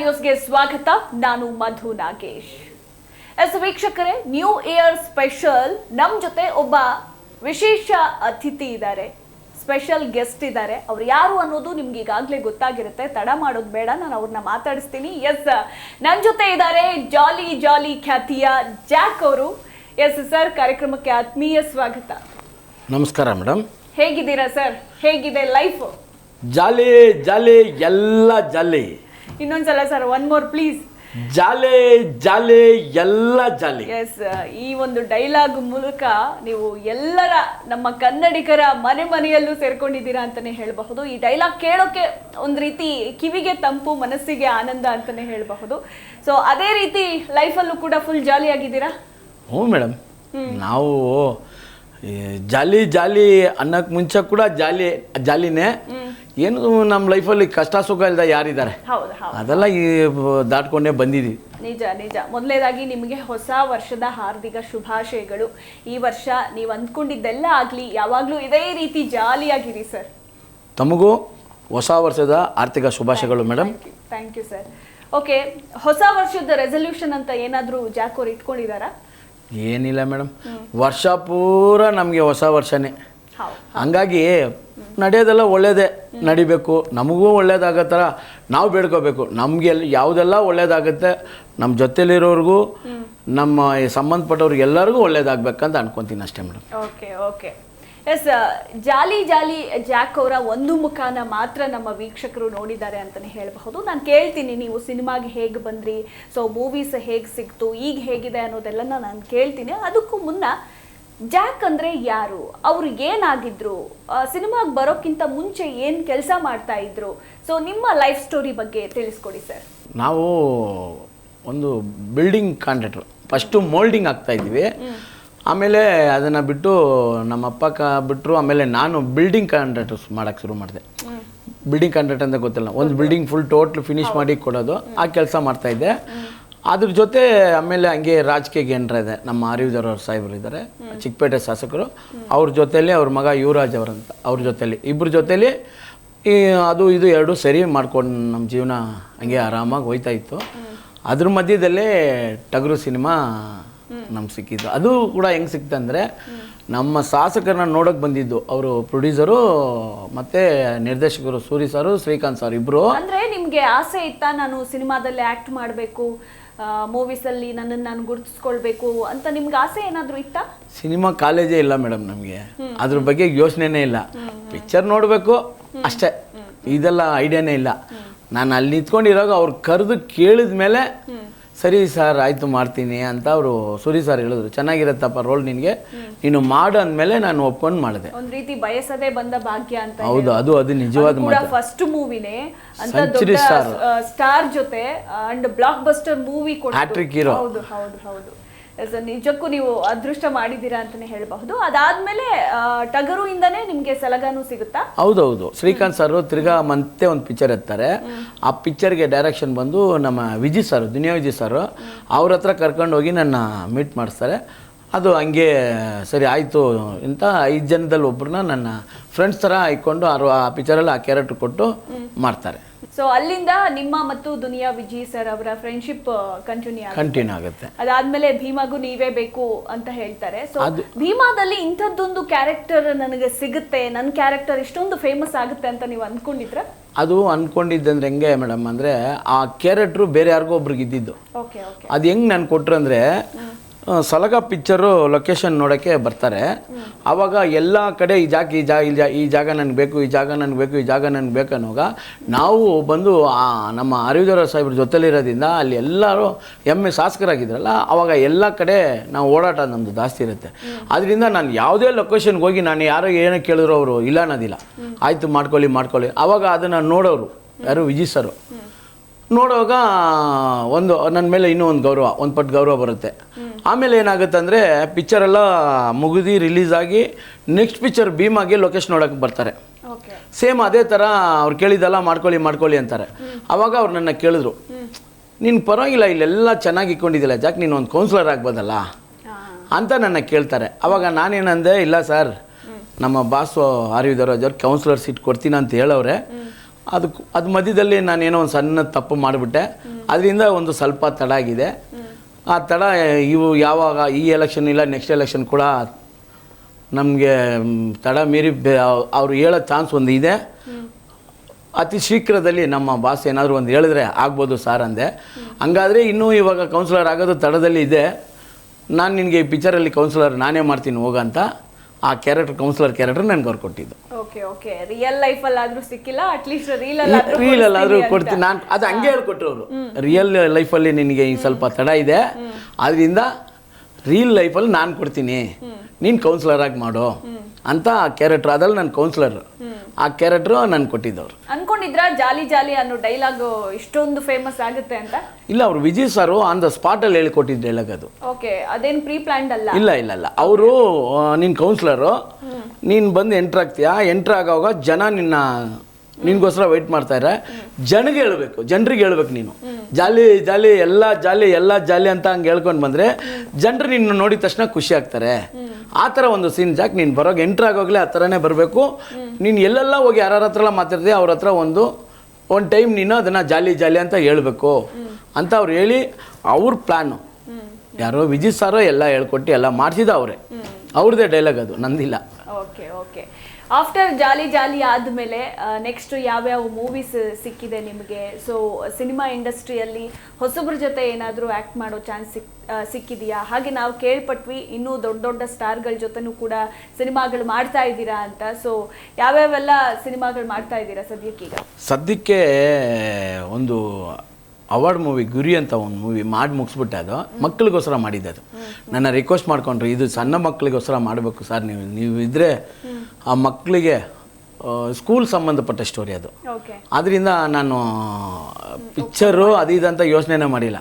ನ್ಯೂಸ್ಗೆ ಸ್ವಾಗತ. ನಾನು ಮಧು ನಾಗೇಶ್. ಎಸ್ ವೀಕ್ಷಕರೇ ನ್ಯೂ ಇಯರ್ ಸ್ಪೆಷಲ್ ನಮ್ ಜೊತೆ ಒಬ್ಬ ವಿಶೇಷ ಅತಿಥಿ ಇದ್ದಾರೆ. ಸ್ಪೆಷಲ್ ಗೆಸ್ಟ್ ಇದ್ದಾರೆ. ಅವ್ರು ಯಾರು ಅನ್ನೋದು ನಿಮ್ಗೆ ಈಗಾಗಲೇ ಗೊತ್ತಾಗಿರುತ್ತೆ. ತಡ ಮಾಡೋದು ಬೇಡ ನಾನು ಅವ್ರನ್ನ ಮಾತಾಡಿಸ್ತೀನಿ. ಎಸ್ ನನ್ನ ಜೊತೆ ಇದ್ದಾರೆ ಜಾಲಿ ಜಾಲಿ ಖ್ಯಾತಿಯ ಜಾಕ್ ಅವರು. ಎಸ್ ಸರ್ ಕಾರ್ಯಕ್ರಮಕ್ಕೆ ಆತ್ಮೀಯ ಸ್ವಾಗತ. ನಮಸ್ಕಾರ ಮೇಡಮ್. ಹೇಗಿದ್ದೀರಾ ಸರ್? ಹೇಗಿದೆ ಲೈಫ್? ಜಾಲಿ ಜಾಲಿ ಎಲ್ಲ ಜಾಲಿ. ಇನ್ನೊಂದ್ಸಲ ಸರ್ ಒನ್ ಮೋರ್ ಪ್ಲೀಸ್ ಜಾಲೆ ಜಾಲೆ ಎಲ್ಲ ಜಾಲಿ. ಎಸ್ ಈ ಒಂದು ಡೈಲಾಗ್ ಮೂಲಕ ನೀವು ಎಲ್ಲರ ನಮ್ಮ ಕನ್ನಡಿಗರ ಮನೆ ಮನೆಯಲ್ಲೂ ಸೇರ್ಕೊಂಡಿದ್ದೀರಾ ಅಂತಾನೆ ಹೇಳಬಹುದು. ಈ ಡೈಲಾಗ್ ಕೇಳೋಕೆ ಒಂದು ರೀತಿ ಕಿವಿಗೆ ತಂಪು ಮನಸ್ಸಿಗೆ ಆನಂದ ಅಂತಾನೆ ಹೇಳಬಹುದು. ಸೊ ಅದೇ ರೀತಿ ಲೈಫಲ್ಲೂ ಕೂಡ ಫುಲ್ ಜಾಲಿ ಆಗಿದ್ದೀರಾ ಹ್ಞೂ ಮೇಡಮ್ ನಾವು ಈ ಜಾಲಿ ಜಾಲಿ ಅನ್ನಕ್ಕೆ ಮುಂಚೆ ಕೂಡ ಜಾಲಿ ಜಾಲಿನೇ. ಏನು ನಮ್ಮ ಲೈಫಲ್ಲಿ ಕಷ್ಟ ಸುಖ ಇಲ್ಲದ ಯಾರಿದ್ದಾರೆ? ಹೌದು ಹೌದು. ಅದೆಲ್ಲ ಈ ದಾಟ್ಕೊಂಡೇ ಬಂದಿದ್ದೀವಿ ನಿಜ ನಿಜ. ಮೊದಲನೇದಾಗಿ ನಿಮಗೆ ಹೊಸ ವರ್ಷದ ಹಾರ್ದಿಕ ಶುಭಾಶಯಗಳು. ಈ ವರ್ಷ ನೀವು ಅಂದ್ಕೊಂಡಿದ್ದೆಲ್ಲ ಆಗಲಿ ಯಾವಾಗಲೂ ಇದೇ ರೀತಿ ಜಾಲಿಯಾಗಿರಿ ಸರ್. ತಮಗೂ ಹೊಸ ವರ್ಷದ ಆರ್ಥಿಕ ಶುಭಾಶಯಗಳು madam thank you sir okay ಹೊಸ ವರ್ಷದ ರೆಸಲ್ಯೂಷನ್ ಅಂತ ಏನಾದರೂ ಜಾಕೋರ್ ಇಟ್ಕೊಂಡಿದ್ದಾರಾ? ಏನಿಲ್ಲ ಮೇಡಮ್. ವರ್ಷ ಪೂರ ನಮಗೆ ಹೊಸ ವರ್ಷನೇ. ಹಂಗಾಗಿ ನಡೆಯೋದೆಲ್ಲ ಒಳ್ಳೇದೇ. ನಡಿಬೇಕು. ನಮಗೂ ಒಳ್ಳೇದಾಗೋ ಥರ ನಾವು ಬೇಡ್ಕೋಬೇಕು. ನಮಗೆ ಯಾವುದೆಲ್ಲ ಒಳ್ಳೇದಾಗುತ್ತೆ ನಮ್ಮ ಜೊತೆಲಿರೋರಿಗೂ ನಮ್ಮ ಈ ಸಂಬಂಧಪಟ್ಟವ್ರಿಗೆ ಎಲ್ಲರಿಗೂ ಒಳ್ಳೇದಾಗಬೇಕಂತ ಅನ್ಕೊತೀನಿ ಅಷ್ಟೇ madam. Okay okay. Yes Jolly Jolly Jack ಅವರ ಒಂದು ಮುಖಾನ ಮಾತ್ರ ನಮ್ಮ ವೀಕ್ಷಕರು ನೋಡಿದ್ದಾರೆ ಅಂತಲೇ ಹೇಳಬಹುದು. ನಾನು ಕೇಳ್ತೀನಿ ನೀವು ಸಿನಿಮಾಗೆ ಹೇಗೆ ಬಂದ್ರಿ? ಸೊ ಮೂವೀಸ್ ಹೇಗೆ ಸಿಕ್ತು? ಈಗ ಹೇಗಿದೆ ಅನ್ನೋದೆಲ್ಲ ನಾನು ಕೇಳ್ತೀನಿ. ಅದಕ್ಕೂ ಮುನ್ನ ಜಾಕ್ ಅಂದರೆ ಯಾರು? ಅವರು ಏನಾಗಿದ್ರು? ಸಿನಿಮಾಗೆ ಬರೋಕ್ಕಿಂತ ಮುಂಚೆ ಏನು ಕೆಲಸ ಮಾಡ್ತಾ ಇದ್ರು? ಸೊ ನಿಮ್ಮ ಲೈಫ್ ಸ್ಟೋರಿ ಬಗ್ಗೆ ತಿಳಿಸ್ಕೊಡಿ ಸರ್ ನಾವು ಒಂದು ಬಿಲ್ಡಿಂಗ್ ಕಾಂಟ್ರಾಕ್ಟರ್ ಫಸ್ಟು ಮೋಲ್ಡಿಂಗ್ ಆಗ್ತಾ ಇದ್ವಿ. ಆಮೇಲೆ ಅದನ್ನು ಬಿಟ್ಟು ನಮ್ಮ ಅಪ್ಪ ಕ ಬಿಟ್ಟರು ಆಮೇಲೆ ನಾನು ಬಿಲ್ಡಿಂಗ್ ಕಾಂಟ್ರಾಕ್ಟರ್ಸ್ ಮಾಡೋಕ್ಕೆ ಶುರು ಮಾಡಿದೆ. ಬಿಲ್ಡಿಂಗ್ ಕಾಂಟ್ರಾಕ್ಟ್ ಅಂತ ಗೊತ್ತಿಲ್ಲ ಒಂದು ಬಿಲ್ಡಿಂಗ್ ಫುಲ್ ಟೋಟ್ಲ್ ಫಿನಿಶ್ ಮಾಡಿ ಕೊಡೋದು ಆ ಕೆಲಸ ಮಾಡ್ತಾಯಿದ್ದೆ ಅದ್ರ ಜೊತೆ ಆಮೇಲೆ ಹಂಗೆ ರಾಜಕೀಯ ಏನರ ಇದೆ ನಮ್ಮ ಆರ್ಯುಜರ್ ಅವ್ರ ಸಾಹೇಬರು ಇದ್ದಾರೆ ಚಿಕ್ಕಪೇಟೆ ಶಾಸಕರು. ಅವ್ರ ಜೊತೆಯಲ್ಲಿ ಅವ್ರ ಮಗ ಯುವರಾಜ್ ಅವರಂತ ಅವ್ರ ಜೊತೆಲಿ. ಇಬ್ಬರ ಜೊತೆಲಿ ಈ ಅದು ಇದು ಎರಡು ಸರಿ ಮಾಡ್ಕೊಂಡು ನಮ್ಮ ಜೀವನ ಹಂಗೆ ಆರಾಮಾಗಿ ಹೋಯ್ತಾ ಇತ್ತು. ಅದ್ರ ಮಧ್ಯದಲ್ಲೇ ಟಗರು ಸಿನಿಮಾ ನಮ್ಗೆ ಸಿಕ್ಕಿದ್ದು. ಅದು ಕೂಡ ಹೆಂಗೆ ಸಿಕ್ತಂದರೆ ನಮ್ಮ ಶಾಸಕರನ್ನ ನೋಡೋಕೆ ಬಂದಿದ್ದು ಅವರು ಪ್ರೊಡ್ಯೂಸರು ಮತ್ತು ನಿರ್ದೇಶಕರು ಸೂರಿ ಸಾರು ಶ್ರೀಕಾಂತ್ ಸರ್ ಇಬ್ಬರು ಅಂದ್ರೆ ನಿಮ್ಗೆ ಆಸೆ ಇತ್ತಾ ನಾನು ಸಿನಿಮಾದಲ್ಲಿ ಆಕ್ಟ್ ಮಾಡಬೇಕು ಮೂವೀಸಲ್ಲಿ ನನ್ನನ್ನು ನಾನು ಗುರುತಿಸ್ಕೊಳ್ಬೇಕು ಅಂತ ನಿಮ್ಗೆ ಆಸೆ ಏನಾದರೂ ಇತ್ತಾ? ಸಿನಿಮಾ ಕಾಲೇಜೇ ಇಲ್ಲ ಮೇಡಮ್ ನಮಗೆ. ಅದ್ರ ಬಗ್ಗೆ ಯೋಚನೆನೇ ಇಲ್ಲ. ಪಿಕ್ಚರ್ ನೋಡಬೇಕು ಅಷ್ಟೇ. ಇದೆಲ್ಲ ಐಡಿಯಾನೇ ಇಲ್ಲ. ನಾನು ಅಲ್ಲಿ ನಿಂತ್ಕೊಂಡಿರೋವಾಗ ಅವ್ರು ಕರೆದು ಕೇಳಿದ ಮೇಲೆ ಸರಿ ಸರ್ ಆಯಿತು ಮಾಡ್ತೀನಿ ಅಂತ ಅವರು ಸುರಿ ಸರ್ ಹೇಳಿದ್ರು. ಚೆನ್ನಾಗಿರತ್ತಪ್ಪ ರೋಲ್ ನಿನಗೆ. ನೀನು ಮಾಡು ಅಂದಮೇಲೆ ನಾನು ಒಪ್ಕೊಂಡು ಮಾಡಿದೆ. ಒಂದು ರೀತಿ ಬಯಸದೇ ಬಂದ ಭಾಗ್ಯ ಅಂತ ಹೌದು ಅದು ಅದು ನಿಜವಾದ ಫಸ್ಟ್ ಮೂವಿನೇ ಅಂತ Century ದೊಡ್ಡ star. ಸ್ಟಾರ್ ಜೊತೆ ಅಂಡ್ ಬ್ಲಾಕ್ ಬಸ್ಟರ್ ಮೂವಿ ಕೊಟ್ಟು. Hattrick hero. ಹೌದು ಹೌದು ಹೌದು. ನಿಜಕ್ಕೂ ನೀವು ಅದೃಷ್ಟ ಮಾಡಿದ್ದೀರಾ ಅಂತಾನೆ ಹೇಳಬಹುದು. ಅದಾದ್ಮೇಲೆ ಟಗರು ಇಂದನೇ ನಿಮ್ಗೆ ಸಲಗನು ಸಿಗುತ್ತಾ? ಹೌದೌದು. ಶ್ರೀಕಾಂತ್ ಸರ್ ತಿರ್ಗಾ ಮತ್ತೆ ಒಂದು ಪಿಕ್ಚರ್ ಎತ್ತಾರೆ. ಆ ಪಿಕ್ಚರ್ಗೆ ಡೈರೆಕ್ಷನ್ ಬಂದು ನಮ್ಮ ವಿಜಯ್ ಸರ್ ದುನಿಯಾ ವಿಜಯ್ ಸರ್ ಅವ್ರ ಹತ್ರ ಕರ್ಕೊಂಡು ಹೋಗಿ ನನ್ನ ಮೀಟ್ ಮಾಡಿಸ್ತಾರೆ. ಅದು ಹಂಗೆ ಸರಿ ಆಯಿತು ಅಂತ ಐದು ಜನದಲ್ಲಿ ಒಬ್ಬರನ್ನ ನನ್ನ ಫ್ರೆಂಡ್ಸ್ ಥರ ಇಟ್ಕೊಂಡು ಅವರು ಆ ಪಿಕ್ಚರಲ್ಲಿ ಆ ಕ್ಯಾರೆಕ್ಟರ್ ಕೊಟ್ಟು ಮಾಡ್ತಾರೆ. ಸೊ ಅಲ್ಲಿಂದ ನಿಮ್ಮ ಮತ್ತು ದುನಿಯಾ ವಿಜಯ್ ಸರ್ ಅವರ ಫ್ರೆಂಡ್ಶಿಪ್ ಕಂಟಿನ್ಯೂ ಕಂಟಿನ್ಯೂ ಆಗುತ್ತೆ. ಅದಾದ್ಮೇಲೆ ಭೀಮಾಗೂ ನೀವೇ ಬೇಕು ಅಂತ ಹೇಳ್ತಾರೆ. ಸೊ ಭೀಮಾದಲ್ಲಿ ಇಂಥದ್ದೊಂದು ಕ್ಯಾರೆಕ್ಟರ್ ನನಗೆ ಸಿಗುತ್ತೆ ನನ್ನ ಕ್ಯಾರೆಕ್ಟರ್ ಇಷ್ಟೊಂದು ಫೇಮಸ್ ಆಗುತ್ತೆ ಅಂತ ನೀವು ಅನ್ಕೊಂಡಿದ್ರ? ಅದು ಅಂದ್ಕೊಂಡಿದ್ದಂದ್ರೆ ಹೆಂಗೆ ಮೇಡಮ್ ಅಂದರೆ ಆ ಕ್ಯಾರೆಕ್ಟ್ರು ಬೇರೆ ಯಾರಿಗೋ ಒಬ್ರಿಗೆ ಇದ್ದಿದ್ದು. ಅದು ಹೆಂಗೆ ನಾನು ಕೊಟ್ರು ಅಂದರೆ ಸಲಗ ಪಿಕ್ಚರು ಲೊಕೇಶನ್ ನೋಡೋಕ್ಕೆ ಬರ್ತಾರೆ. ಆವಾಗ ಎಲ್ಲ ಕಡೆ ಈ ಜಾಗ ಈ ಜಾಗ, ಇಲ್ಲಿ ಈ ಜಾಗ ನನಗೆ ಬೇಕು, ಈ ಜಾಗ ನನಗೆ ಬೇಕು, ಈ ಜಾಗ ನನಗೆ ಬೇಕು ಅನ್ನೋವಾಗ ನಾವು ಬಂದು ನಮ್ಮ ಅರಿವಿದರ ಸಾಹೇಬ್ರ ಜೊತೆಲಿರೋದ್ರಿಂದ ಅಲ್ಲಿ ಎಲ್ಲರೂ ಎಮ್ಮೆ ಶಾಸಕರಾಗಿದ್ರಲ್ಲ ಆವಾಗ ಎಲ್ಲ ಕಡೆ ನಾವು ಓಡಾಟ ನಮ್ಮದು ಜಾಸ್ತಿ ಇರುತ್ತೆ. ಅದರಿಂದ ನಾನು ಯಾವುದೇ ಲೊಕೇಶನ್ಗೆ ಹೋಗಿ ನಾನು ಯಾರೋ ಏನೋ ಕೇಳಿದ್ರು ಅವರು ಇಲ್ಲ ಅನ್ನೋದಿಲ್ಲ. ಆಯಿತು ಮಾಡ್ಕೊಳ್ಳಿ ಮಾಡ್ಕೊಳ್ಳಿ. ಆವಾಗ ಅದನ್ನು ನೋಡೋರು ಯಾರು ವಿಜಿ ಸರು. ನೋಡುವಾಗ ಒಂದು ನನ್ನ ಮೇಲೆ ಇನ್ನೂ ಒಂದು ಗೌರವ, ಒಂದು ಪಟ್ಟು ಗೌರವ ಬರುತ್ತೆ. ಆಮೇಲೆ ಏನಾಗುತ್ತೆ ಅಂದರೆ ಪಿಕ್ಚರೆಲ್ಲ ಮುಗಿದು ರಿಲೀಸ್ ಆಗಿ ನೆಕ್ಸ್ಟ್ ಪಿಕ್ಚರ್ ಭೀಮಾಗೆ ಲೊಕೇಶನ್ ನೋಡೋಕೆ ಬರ್ತಾರೆ. ಸೇಮ್ ಅದೇ ಥರ ಅವ್ರು ಕೇಳಿದ್ದೆಲ್ಲ ಮಾಡ್ಕೊಳ್ಳಿ ಮಾಡ್ಕೊಳ್ಳಿ ಅಂತಾರೆ. ಆವಾಗ ಅವ್ರು ನನ್ನ ಕೇಳಿದ್ರು ನೀನು ಪರವಾಗಿಲ್ಲ ಇಲ್ಲೆಲ್ಲ ಚೆನ್ನಾಗಿ ಇಕ್ಕೊಂಡಿದ್ದಿಲ್ಲ ಜಾಕ್ ನೀನು ಒಂದು ಕೌನ್ಸಿಲರ್ ಆಗ್ಬೋದಲ್ಲ? ಅಂತ ನನ್ನ ಕೇಳ್ತಾರೆ. ಅವಾಗ ನಾನೇನಂದೆ ಇಲ್ಲ ಸರ್ ನಮ್ಮ ಬಾಸು ಆರ್ ವಿ ಅವ್ರು ಕೌನ್ಸಿಲರ್ ಸೀಟ್ ಕೊಡ್ತೀನಿ ಅಂತ ಹೇಳವ್ರೆ. ಅದಕ್ಕೆ ಅದು ಮಧ್ಯದಲ್ಲಿ ನಾನೇನೋ ಒಂದು ಸಣ್ಣ ತಪ್ಪು ಮಾಡಿಬಿಟ್ಟೆ. ಅದರಿಂದ ಒಂದು ಸ್ವಲ್ಪ ತಡ ಆಗಿದೆ. ಆ ತಡ, ಇವು ಯಾವಾಗ, ಈ ಎಲೆಕ್ಷನ್ ಇಲ್ಲ ನೆಕ್ಸ್ಟ್ ಎಲೆಕ್ಷನ್ ಕೂಡ ನಮಗೆ ತಡ ಮೀರಿ ಅವರು ಹೇಳೋ ಚಾನ್ಸ್ ಒಂದು ಇದೆ. ಅತಿ ಶೀಘ್ರದಲ್ಲಿ ನಮ್ಮ ಬಾಸ್ ಏನಾದರೂ ಒಂದು ಹೇಳಿದ್ರೆ ಆಗ್ಬೋದು ಸಾರ್ ಅಂದೆ. ಹಂಗಾದರೆ ಇನ್ನೂ ಇವಾಗ ಕೌನ್ಸಿಲರ್ ಆಗೋದು ತಡದಲ್ಲಿ ಇದೆ. ನಾನು ನಿನಗೆ ಈ ಪಿಕ್ಚರಲ್ಲಿ ಕೌನ್ಸಿಲರ್ ನಾನೇ ಮಾಡ್ತೀನಿ ಹೋಗ ಅಂತ ಆ ಕ್ಯಾರೆಕ್ಟರ್ ಕೌನ್ಸಿಲರ್ ಕ್ಯಾರೆಕ್ಟರ್ ನನಗೆ ಅವ್ರು ಓಕೆ ಓಕೆ ರಿಯಲ್ ಲೈಫ್ ಅಲ್ಲಿ ಆದ್ರೂ ಸಿಕ್ಕಿಲ್ಲ ಅಟ್ಲೀಸ್ಟ್ ರೀಲ್ ಅಲ್ಲಿ ಆದ್ರೂ ರೀಲ್ ಆದರೂ ಕೊಡಿಸ್ತೀನಿ ಕೊಡ್ತೀನಿ. ನಾನು ಅದು ಹಂಗೆ ಹೇಳ್ಕೊಟ್ರು ಅವರು. ರಿಯಲ್ ಲೈಫಲ್ಲಿ ನಿನಗೆ ಈ ಸ್ವಲ್ಪ ತಡ ಇದೆ. ಅದರಿಂದ ರೀಲ್ ಲೈಫಲ್ಲಿ ನಾನು ಕೊಡ್ತೀನಿ. ನೀನು ಕೌನ್ಸಿಲರ್ ಆಗಿ ಮಾಡು. ಅಂತ ಕ್ಯಾರೆಕ್ಟರ್ ಅದ್ರಲ್ಲಿ ನನ್ನ ಕೌನ್ಸಿಲರ್ ಆ ಕ್ಯಾರೆಕ್ಟರ್ ನಾನು ಕೊಟ್ಟಿದ್ದವ್ರು. ಅನ್ಕೊಂಡಿದ್ರ ಜಾಲಿ ಜಾಲಿ ಅನ್ನೋ ಡೈಲಾಗ್ ಇಷ್ಟೊಂದು ಫೇಮಸ್ ಆಗುತ್ತೆ ಅಂತ? ಇಲ್ಲ ಅವ್ರು ವಿಜಯ್ ಸರ್ ಆನ್ ದ ಸ್ಪಾಟಲ್ಲಿ ಹೇಳಿಕೊಟ್ಟಿದ್ದ ಡೈಲಾಗ್ ಅದು. ಓಕೆ ಅದೇನು ಪ್ರೀ ಪ್ಲಾನ್ಡ್ ಅಲ್ಲ? ಇಲ್ಲ ಇಲ್ಲ ಇಲ್ಲ. ಅವರು ನಿನ್ನ ಕೌನ್ಸಿಲರು ನೀನು ಬಂದು ಎಂಟ್ರ್ ಆಗ್ತೀಯಾ? ಎಂಟ್ರ್ ಆಗೋವಾಗ ಜನ ನಿನ್ನ ನಿನ್ಗೋಸ್ಕರ ವೆಯ್ಟ್ ಇರ ಜನಗೆ ಹೇಳ್ಬೇಕು, ಜನರಿಗೆ ಹೇಳ್ಬೇಕು ನೀನು. ಜಾಲಿ ಜಾಲಿ, ಎಲ್ಲ ಜಾಲಿ ಎಲ್ಲ ಜಾಲಿ ಅಂತ ಹಂಗೆ ಹೇಳ್ಕೊಂಡು ಬಂದರೆ, ಜನರು ನಿನ್ನ ನೋಡಿದ ತಕ್ಷಣ ಖುಷಿ ಆಗ್ತಾರೆ. ಆ ಥರ ಒಂದು ಸೀನ್ ಜಾಕ್ ನೀನು ಬರೋಗೆ ಎಂಟ್ರ್ ಆಗೋಗ್ಲೇ ಆ ಥರನೇ ಬರಬೇಕು. ನೀನು ಎಲ್ಲೆಲ್ಲ ಹೋಗಿ ಯಾರ ಹತ್ರ ಎಲ್ಲ ಮಾತಾಡ್ತೀಯ ಅವ್ರ ಹತ್ರ ಒಂದು ಒಂದು ಟೈಮ್ ನೀನು ಅದನ್ನು ಜಾಲಿ ಜಾಲಿ ಅಂತ ಹೇಳ್ಬೇಕು. ಅಂತ ಅವ್ರು ಹೇಳಿ, ಅವ್ರ ಪ್ಲ್ಯಾನು ಯಾರೋ ವಿಜಿತ್ ಸಾರೋ ಎಲ್ಲ ಹೇಳ್ಕೊಟ್ಟು ಎಲ್ಲ ಮಾಡಿಸಿದ ಅವರೇ. ಅವ್ರದ್ದೇ ಡೈಲಾಗ್ ಅದು, ನಂದಿಲ್ಲ. Okay okay. After Jolly Jolly ಆದಮೇಲೆ ನೆಕ್ಸ್ಟ್ ಯಾವ್ಯಾವ ಮೂವೀಸ್ ಸಿಕ್ಕಿದೆ ನಿಮಗೆ? ಸೊ ಸಿನಿಮಾ ಇಂಡಸ್ಟ್ರಿಯಲ್ಲಿ ಹೊಸಬ್ರ ಜೊತೆ ಏನಾದರೂ ಆ್ಯಕ್ಟ್ ಮಾಡೋ ಚಾನ್ಸ್ ಸಿಕ್ ಸಿಕ್ಕಿದೆಯಾ? ಹಾಗೆ ನಾವು ಕೇಳ್ಪಟ್ವಿ, ಇನ್ನೂ ದೊಡ್ಡ ದೊಡ್ಡ ಸ್ಟಾರ್ಗಳ ಜೊತೆನೂ ಕೂಡ ಸಿನಿಮಾಗಳು ಮಾಡ್ತಾ ಇದ್ದೀರಾ ಅಂತ. ಸೊ ಯಾವ್ಯಾವೆಲ್ಲ ಸಿನಿಮಾಗಳು ಮಾಡ್ತಾ ಇದ್ದೀರಾ ಸದ್ಯಕ್ಕೀಗ? ಸದ್ಯಕ್ಕೆ ಒಂದು ಅವಾರ್ಡ್ ಮೂವಿ ಗುರಿ ಅಂತ ಒಂದು ಮೂವಿ ಮಾಡಿ ಮುಗಿಸ್ಬಿಟ್ಟೆ ಅದು. ಮಕ್ಕಳಿಗೋಸ್ಕರ ಮಾಡಿದ್ದೆ ಅದು. ನನ್ನ ರಿಕ್ವೆಸ್ಟ್ ಮಾಡ್ಕೊಂಡ್ರು ಇದು ಸಣ್ಣ ಮಕ್ಕಳಿಗೋಸ್ಕರ ಮಾಡಬೇಕು ಸರ್ ನೀವು. ನೀವು ಇದ್ದರೆ ಆ ಮಕ್ಕಳಿಗೆ ಸ್ಕೂಲ್ ಸಂಬಂಧಪಟ್ಟ ಸ್ಟೋರಿ ಅದು. ಆದ್ದರಿಂದ ನಾನು ಪಿಕ್ಚರು ಅದು ಇದಂತ ಯೋಚನೆನೇ ಮಾಡಿಲ್ಲ.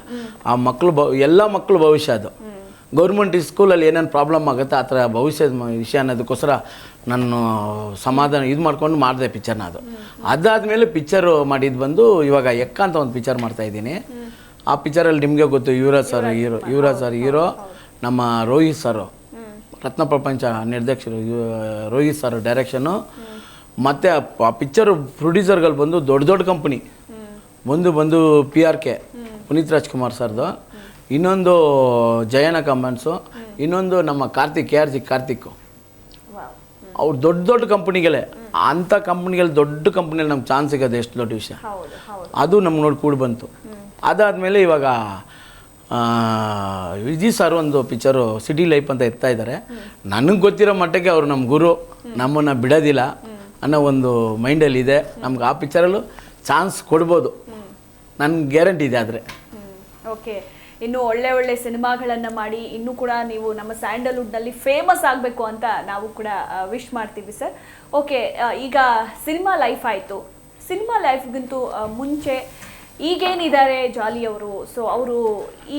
ಆ ಮಕ್ಕಳು ಬ ಎಲ್ಲ ಮಕ್ಕಳು ಭವಿಷ್ಯ ಅದು. ಗೌರ್ಮೆಂಟ್ ಸ್ಕೂಲಲ್ಲಿ ಏನೇನು ಪ್ರಾಬ್ಲಮ್ ಆಗುತ್ತೆ ಆ ಥರ ಭವಿಷ್ಯದ ವಿಷಯ ಅನ್ನೋದಕ್ಕೋಸ್ಕರ ನಾನು ಸಮಾಧಾನ ಇದು ಮಾಡ್ಕೊಂಡು ಮಾಡಿದೆ ಪಿಕ್ಚರ್ನ ಅದು. ಅದಾದಮೇಲೆ ಪಿಕ್ಚರು ಮಾಡಿದ್ದು ಬಂದು ಇವಾಗ ಎಕ್ಕ ಅಂತ ಒಂದು ಪಿಕ್ಚರ್ ಮಾಡ್ತಾ ಇದ್ದೀನಿ. ಆ ಪಿಕ್ಚರಲ್ಲಿ ನಿಮಗೆ ಗೊತ್ತು Yuvaraj sir hero Yuvaraj sir hero ನಮ್ಮ ರೋಹಿತ್ ಸರು. ರತ್ನ ಪ್ರಪಂಚ ನಿರ್ದೇಶಕರು ರೋಹಿತ್ ಸರ್ ಡೈರೆಕ್ಷನು ಮತ್ತು ಆ ಪಿಕ್ಚರ್ ಪ್ರೊಡ್ಯೂಸರ್ಗಳು ಬಂದು ದೊಡ್ಡ ದೊಡ್ಡ ಕಂಪ್ನಿ. ಒಂದು ಬಂದು P R K Puneeth Rajkumar ಸರ್ದು. ಇನ್ನೊಂದು ಜಯನ ಕಮೆಂಟ್ಸು ಇನ್ನೊಂದು ನಮ್ಮ Karthik K R G Karthik ಅವ್ರು ದೊಡ್ಡ ದೊಡ್ಡ ಕಂಪ್ನಿಗಳೇ. ಅಂಥ ಕಂಪ್ನಿಗಳು ದೊಡ್ಡ ಕಂಪ್ನಿಯಲ್ಲಿ ನಮ್ಗೆ ಚಾನ್ಸ್ ಸಿಗೋದು ಎಷ್ಟು ದೊಡ್ಡ ವಿಷಯ. ಅದು ನಮ್ಗೆ ನೋಡಿ ಕೂಡ ಬಂತು. ಅದಾದಮೇಲೆ ಇವಾಗ ವಿಜಿ ಸರ್ ಒಂದು ಪಿಕ್ಚರು ಸಿಟಿ ಲೈಫ್ ಅಂತ ಎತ್ತಾ ಇದ್ದಾರೆ ನನಗೆ ಗೊತ್ತಿರೋ ಮಟ್ಟಕ್ಕೆ ಅವರು ನಮ್ಮ ಗುರು ನಮ್ಮನ್ನು ಬಿಡೋದಿಲ್ಲ ಅನ್ನೋ ಒಂದು ಮೈಂಡಲ್ಲಿ ಇದೆ. ನಮ್ಗೆ ಆ ಪಿಕ್ಚರಲ್ಲೂ ಚಾನ್ಸ್ ಕೊಡ್ಬೋದು. ನನ್ನ ಗ್ಯಾರಂಟಿ ಇದೆ ಆದರೆ. ಓಕೆ. ಇನ್ನು ಒಳ್ಳೆ ಒಳ್ಳೆ ಸಿನಿಮಾಗಳನ್ನ ಮಾಡಿ ಇನ್ನೂ ಕೂಡ ನೀವು ನಮ್ಮ ಸ್ಯಾಂಡಲ್ವುಡ್ನಲ್ಲಿ ಫೇಮಸ್ ಆಗಬೇಕು ಅಂತ ನಾವು ಕೂಡ ವಿಶ್ ಮಾಡ್ತೀವಿ ಸರ್. ಓಕೆ ಈಗ ಸಿನಿಮಾ ಲೈಫ್ ಆಯಿತು. ಸಿನಿಮಾ ಲೈಫ್ಗಿಂತೂ ಮುಂಚೆ ಈಗೇನಿದ್ದಾರೆ ಜಾಲಿಯವರು ಸೊ ಅವರು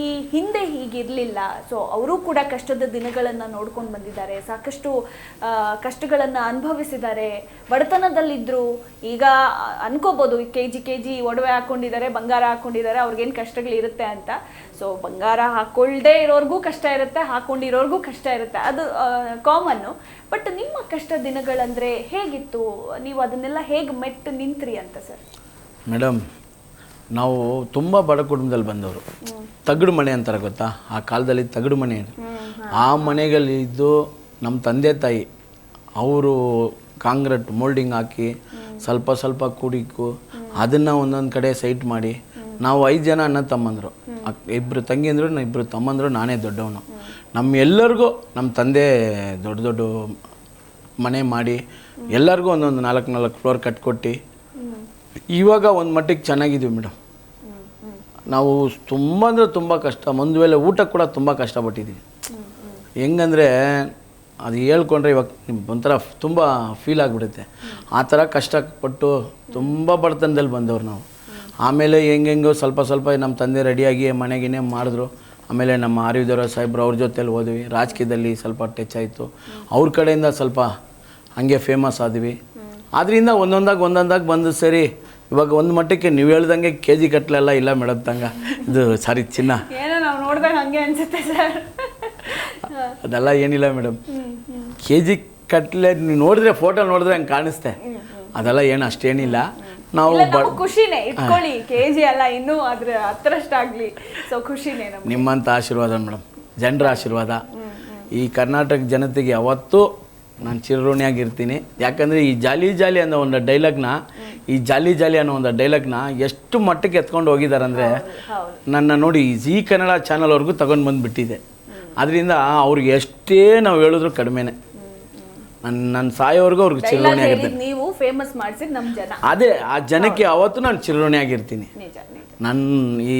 ಈ ಹಿಂದೆ ಹೀಗಿರಲಿಲ್ಲ. ಸೊ ಅವರು ಕೂಡ ಕಷ್ಟದ ದಿನಗಳನ್ನು ನೋಡ್ಕೊಂಡು ಬಂದಿದ್ದಾರೆ. ಸಾಕಷ್ಟು ಕಷ್ಟಗಳನ್ನು ಅನುಭವಿಸಿದ್ದಾರೆ. ಬಡತನದಲ್ಲಿದ್ದರು ಈಗ ಅನ್ಕೋಬೋದು ಕೆ ಜಿ ಕೆ ಜಿ ಒಡವೆ ಹಾಕೊಂಡಿದ್ದಾರೆ, ಬಂಗಾರ ಹಾಕ್ಕೊಂಡಿದ್ದಾರೆ ಅವ್ರಿಗೇನು ಕಷ್ಟಗಳಿರುತ್ತೆ ಅಂತ. ಸೊ ಬಂಗಾರ ಹಾಕೊಳ್ಳದೆ ಇರೋರ್ಗೂ ಕಷ್ಟ ಇರುತ್ತೆ ಹಾಕೊಂಡಿರೋರ್ಗೂ ಕಷ್ಟ ಇರುತ್ತೆ. ಅದು ಕಾಮನ್ನು ಬಟ್ ನಿಮ್ಮ ಕಷ್ಟ ದಿನಗಳಂದ್ರೆ ಹೇಗಿತ್ತು? ನೀವು ಅದನ್ನೆಲ್ಲ ಹೇಗೆ ಮೆಟ್ಟು ನಿಂತ್ರಿ ಅಂತ ಸರ್ ಮೇಡಮ್ ನಾವು ತುಂಬ ಬಡ ಕುಟುಂಬದಲ್ಲಿ ಬಂದವರು. ತಗಡು ಮನೆ ಅಂತಾರೆ ಗೊತ್ತಾ? ಆ ಕಾಲದಲ್ಲಿ ತಗಡು ಮನೆ. ಆ ಮನೆಗಳಿದ್ದು ನಮ್ಮ ತಂದೆ ತಾಯಿ ಅವರು ಕಾಂಕ್ರೀಟ್ ಮೋಲ್ಡಿಂಗ್ ಹಾಕಿ ಸ್ವಲ್ಪ ಸ್ವಲ್ಪ ಕುಡಿಕು ಅದನ್ನು ಒಂದೊಂದು ಕಡೆ ಸೈಟ್ ಮಾಡಿ ನಾವು ಐದು ಜನ ಅಣ್ಣ ತಮ್ಮಂದರು. ಅಕ್- ಇಬ್ರು ತಂಗಿಂದ್ರು ನಾ ಇಬ್ಬರು ತಮ್ಮಂದರು ನಾನೇ ದೊಡ್ಡವನು. ನಮ್ಮ ಎಲ್ಲರಿಗೂ ನಮ್ಮ ತಂದೆ ದೊಡ್ಡ ದೊಡ್ಡ ಮನೆ ಮಾಡಿ, ಎಲ್ಲರಿಗೂ ಒಂದೊಂದು ನಾಲ್ಕು ನಾಲ್ಕು ಫ್ಲೋರ್ ಕಟ್ಕೊಟ್ಟು, ಇವಾಗ ಒಂದು ಮಟ್ಟಿಗೆ ಚೆನ್ನಾಗಿದ್ದೀವಿ ಮೇಡಮ್ ನಾವು ತುಂಬ ಅಂದರೆ ತುಂಬ ಕಷ್ಟ, ಒಂದು ವೇಳೆ ಊಟ ಕೂಡ ತುಂಬ ಕಷ್ಟಪಟ್ಟಿದ್ದೀವಿ ಹೆಂಗಂದರೆ ಅದು ಹೇಳ್ಕೊಂಡ್ರೆ ಇವಾಗ ಒಂಥರ ತುಂಬ ಫೀಲ್ ಆಗಿಬಿಡುತ್ತೆ. ಆ ಥರ ಕಷ್ಟಪಟ್ಟು ತುಂಬ ಬಡತನದಲ್ಲಿ ಬಂದವ್ರು ನಾವು. ಆಮೇಲೆ ಹೆಂಗೆಂಗೋ ಸ್ವಲ್ಪ ಸ್ವಲ್ಪ ನಮ್ಮ ತಂದೆ ರೆಡಿಯಾಗಿ ಮನೆಗಿನೇ ಮಾಡಿದ್ರು. ಆಮೇಲೆ ನಮ್ಮ ಆರ್ವಿದವರ ಸಾಹೇಬ್ರು ಅವ್ರ ಜೊತೆಲಿ ಹೋದ್ವಿ. ರಾಜಕೀಯದಲ್ಲಿ ಸ್ವಲ್ಪ ಟಚ್ ಆಯಿತು. ಅವ್ರ ಕಡೆಯಿಂದ ಸ್ವಲ್ಪ ಹಂಗೆ ಫೇಮಸ್ ಆದ್ವಿ. ಆದ್ದರಿಂದ ಒಂದೊಂದಾಗಿ ಒಂದೊಂದಾಗಿ ಬಂದು ಸರಿ ಇವಾಗ ಒಂದು ಮಟ್ಟಕ್ಕೆ ನೀವು ಹೇಳ್ದಂಗೆ ಕೆ ಜಿ ಕಟ್ಲೆಲ್ಲ ಇಲ್ಲ ಮೇಡಮ್ ತಂಗ. ಇದು ಸಾರಿ ಚಿನ್ನ. ಏನೋ ನಾವು ನೋಡಿದಾಗ ಹಂಗೆ ಅನ್ಸುತ್ತೆ ಸರ್ ಅದೆಲ್ಲ ಏನಿಲ್ಲ ಮೇಡಮ್. ಕೆ ಜಿ ಕಟ್ಲೆ ನೀವು ನೋಡಿದ್ರೆ ಫೋಟೋ ನೋಡಿದ್ರೆ ಹಂಗೆ ಕಾಣಿಸ್ತೆ. ಅದೆಲ್ಲ ಏನು ಅಷ್ಟೇನಿಲ್ಲ. ನಾವು ಬ ಖುಷಿನೇ. ಇಟ್ಕೊಳ್ಳಿ. ಕೆಜಿ ಅಲ್ಲ ಇನ್ನೂ ಅದ್ರ ಹತ್ರಷ್ಟಾಗ್ಲಿ. ಸೊ ಖುಷಿನೇ ನಮ್ಗೆ. ನಿಮ್ಮಂಥ ಆಶೀರ್ವಾದ ಮೇಡಮ್. ಜನರ ಆಶೀರ್ವಾದ. ಈ ಕರ್ನಾಟಕ ಜನತೆಗೆ ಯಾವತ್ತೂ ನಾನು ಚಿರಋಣಿಯಾಗಿರ್ತೀನಿ. ಯಾಕಂದರೆ ಈ ಜಾಲಿ ಜಾಲಿ ಅನ್ನೋ ಒಂದು ಡೈಲಾಗ್ನ ಈ ಜಾಲಿ ಜಾಲಿ ಅನ್ನೋ ಒಂದು ಡೈಲಾಗ್ನ ಎಷ್ಟು ಮಟ್ಟಕ್ಕೆ ಎತ್ಕೊಂಡು ಹೋಗಿದ್ದಾರೆ ಅಂದರೆ ನನ್ನ ನೋಡಿ ಜಿ ಕನ್ನಡ ಚಾನಲ್ವರೆಗೂ ತಗೊಂಡು ಬಂದುಬಿಟ್ಟಿದೆ. ಅದರಿಂದ ಅವ್ರಿಗೆ ಎಷ್ಟೇ ನಾವು ಹೇಳಿದ್ರು ಕಡಿಮೆನೆ. ನನ್ನ ನನ್ನ ಸಾಯೋವರೆಗೂ ಅವ್ರಿಗೆ ಚಿರೋಣಿ ಆಗಿರ್ತೀನಿ ನೀವು ಫೇಮಸ್ ಮಾಡಿಸಿದ ನಮ್ಮ ಜನ. ಅದೇ ಆ ಜನಕ್ಕೆ ಅವತ್ತು ನಾನು ಚಿರಋಣಿಯಾಗಿರ್ತೀನಿ ನಿಜ ನಿಜ. ನನ್ನ ಈ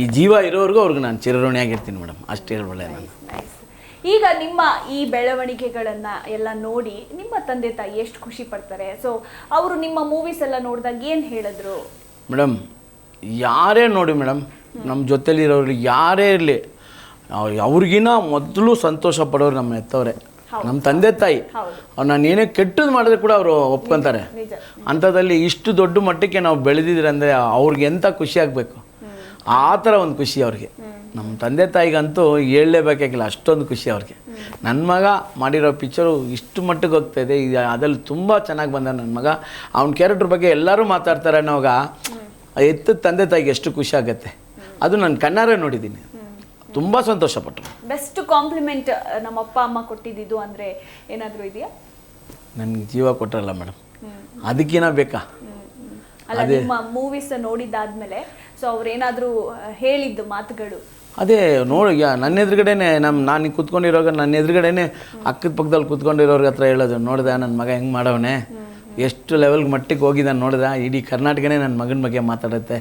ಈ ಜೀವ ಇರೋವರೆಗೂ ಅವ್ರಿಗೆ ನಾನು ಚಿರಋಣಿಯಾಗಿರ್ತೀನಿ ಮೇಡಮ್ ಅಷ್ಟು ಹೇಳ್ಬಲ್ಲೆ ನಾನು. ನೈಸ್ ಈಗ ನಿಮ್ಮ ಈ ಬೆಳವಣಿಗೆಗಳನ್ನ ಎಲ್ಲ ನೋಡಿ ನಿಮ್ಮ ತಂದೆ ತಾಯಿ ಎಷ್ಟು ಖುಷಿ ಪಡ್ತಾರೆ? ಸೊ ಅವರು ನಿಮ್ಮ ಮೂವೀಸ್ ಎಲ್ಲ ನೋಡಿದಾಗ ಏನು ಹೇಳಿದ್ರು? ಮೇಡಮ್ ಯಾರೇ ನೋಡಿ ಮೇಡಮ್ ನಮ್ಮ ಜೊತೆಲಿರೋರು ಯಾರೇ ಇರಲಿ ಅವ್ರಿಗಿನ ಮೊದಲು ಸಂತೋಷ ಪಡೋರು ನಮ್ಮ ಎತ್ತವ್ರೆ ನಮ್ಮ ತಂದೆ ತಾಯಿ. ಅವ್ರು ನಾನು ಏನೇ ಕೆಟ್ಟದ್ದು ಮಾಡಿದ್ರೆ ಕೂಡ ಅವರು ಒಪ್ಕೊಂತಾರೆ. ಅಂಥದ್ದಲ್ಲಿ ಇಷ್ಟು ದೊಡ್ಡ ಮಟ್ಟಕ್ಕೆ ನಾವು ಬೆಳೆದಿದ್ರೆ ಅಂದರೆ ಅವ್ರಿಗೆ ಎಂಥ ಖುಷಿ ಆಗಬೇಕು? ಆ ಥರ ಒಂದು ಖುಷಿ ಅವ್ರಿಗೆ. ನಮ್ಮ ತಂದೆ ತಾಯಿಗಂತೂ ಹೇಳಲೇಬೇಕಾಗಿಲ್ಲ ಅಷ್ಟೊಂದು ಖುಷಿ ಅವ್ರಿಗೆ. ನನ್ನ ಮಗ ಮಾಡಿರೋ ಪಿಕ್ಚರು ಇಷ್ಟು ಮಟ್ಟಿಗೆ ಹೋಗ್ತಾ ಇದೆ ಈಗ ಅದರಲ್ಲಿ ತುಂಬ ಚೆನ್ನಾಗಿ ಬಂದ ನನ್ನ ಮಗ. ಅವ್ನ ಕ್ಯಾರೆಕ್ಟ್ರ್ ಬಗ್ಗೆ ಎಲ್ಲರೂ ಮಾತಾಡ್ತಾರೆ ಅನ್ನೋವಾಗ ಎತ್ತ ತಂದೆ ತಾಯಿಗೆ ಎಷ್ಟು ಖುಷಿ ಆಗುತ್ತೆ? ಅದು ನಾನು ಕಣ್ಣಾರೆ ನೋಡಿದ್ದೀನಿ. ತುಂಬ ಸಂತೋಷಪಟ್ಟರು. ಬೆಸ್ಟ್ ಕಾಂಪ್ಲಿಮೆಂಟ್ ನಮ್ಮ ಅಪ್ಪ ಅಮ್ಮ ಕೊಟ್ಟಿದ್ದು ಅಂದ್ರೆ ಏನಾದರೂ ಇದೆಯಾ? ನನಗೆ ಜೀವ ಕೊಟ್ಟರಲ್ಲ ಮೇಡಮ್ ಅದಕ್ಕೇನ ಬೇಕಾ? ಅಲ್ಲ ನಿಮ್ಮ ಮೂವೀಸ್ ನೋಡಿದ್ದಾದ್ಮೇಲೆ ಸೊ ಅವ್ರೇನಾದ್ರೂ ಹೇಳಿದ್ದು ಮಾತುಗಳು? ಅದೇ ನೋಡಿ ನನ್ನ ಎದುರುಗಡೆನೆ ನಮ್ಮ ನಾನು ಕೂತ್ಕೊಂಡಿರೋವಾಗ ನನ್ನ ಎದುರುಗಡೆನೆ ಅಕ್ಕದ ಪಕ್ಕದಲ್ಲಿ ಕೂತ್ಕೊಂಡಿರೋರ್ಗ ಹತ್ರ ಹೇಳೋದು ನೋಡಿದೆ ನನ್ನ ಮಗ ಹೆಂಗೆ ಮಾಡವನೆ? ಎಷ್ಟು ಲೆವೆಲ್ಗೆ ಮಟ್ಟಿಗೆ ಹೋಗಿದ್ದಾನೆ ನೋಡಿದ? ಇಡೀ ಕರ್ನಾಟಕನೇ ನನ್ನ ಮಗನ ಬಗ್ಗೆ ಮಾತಾಡುತ್ತೆ.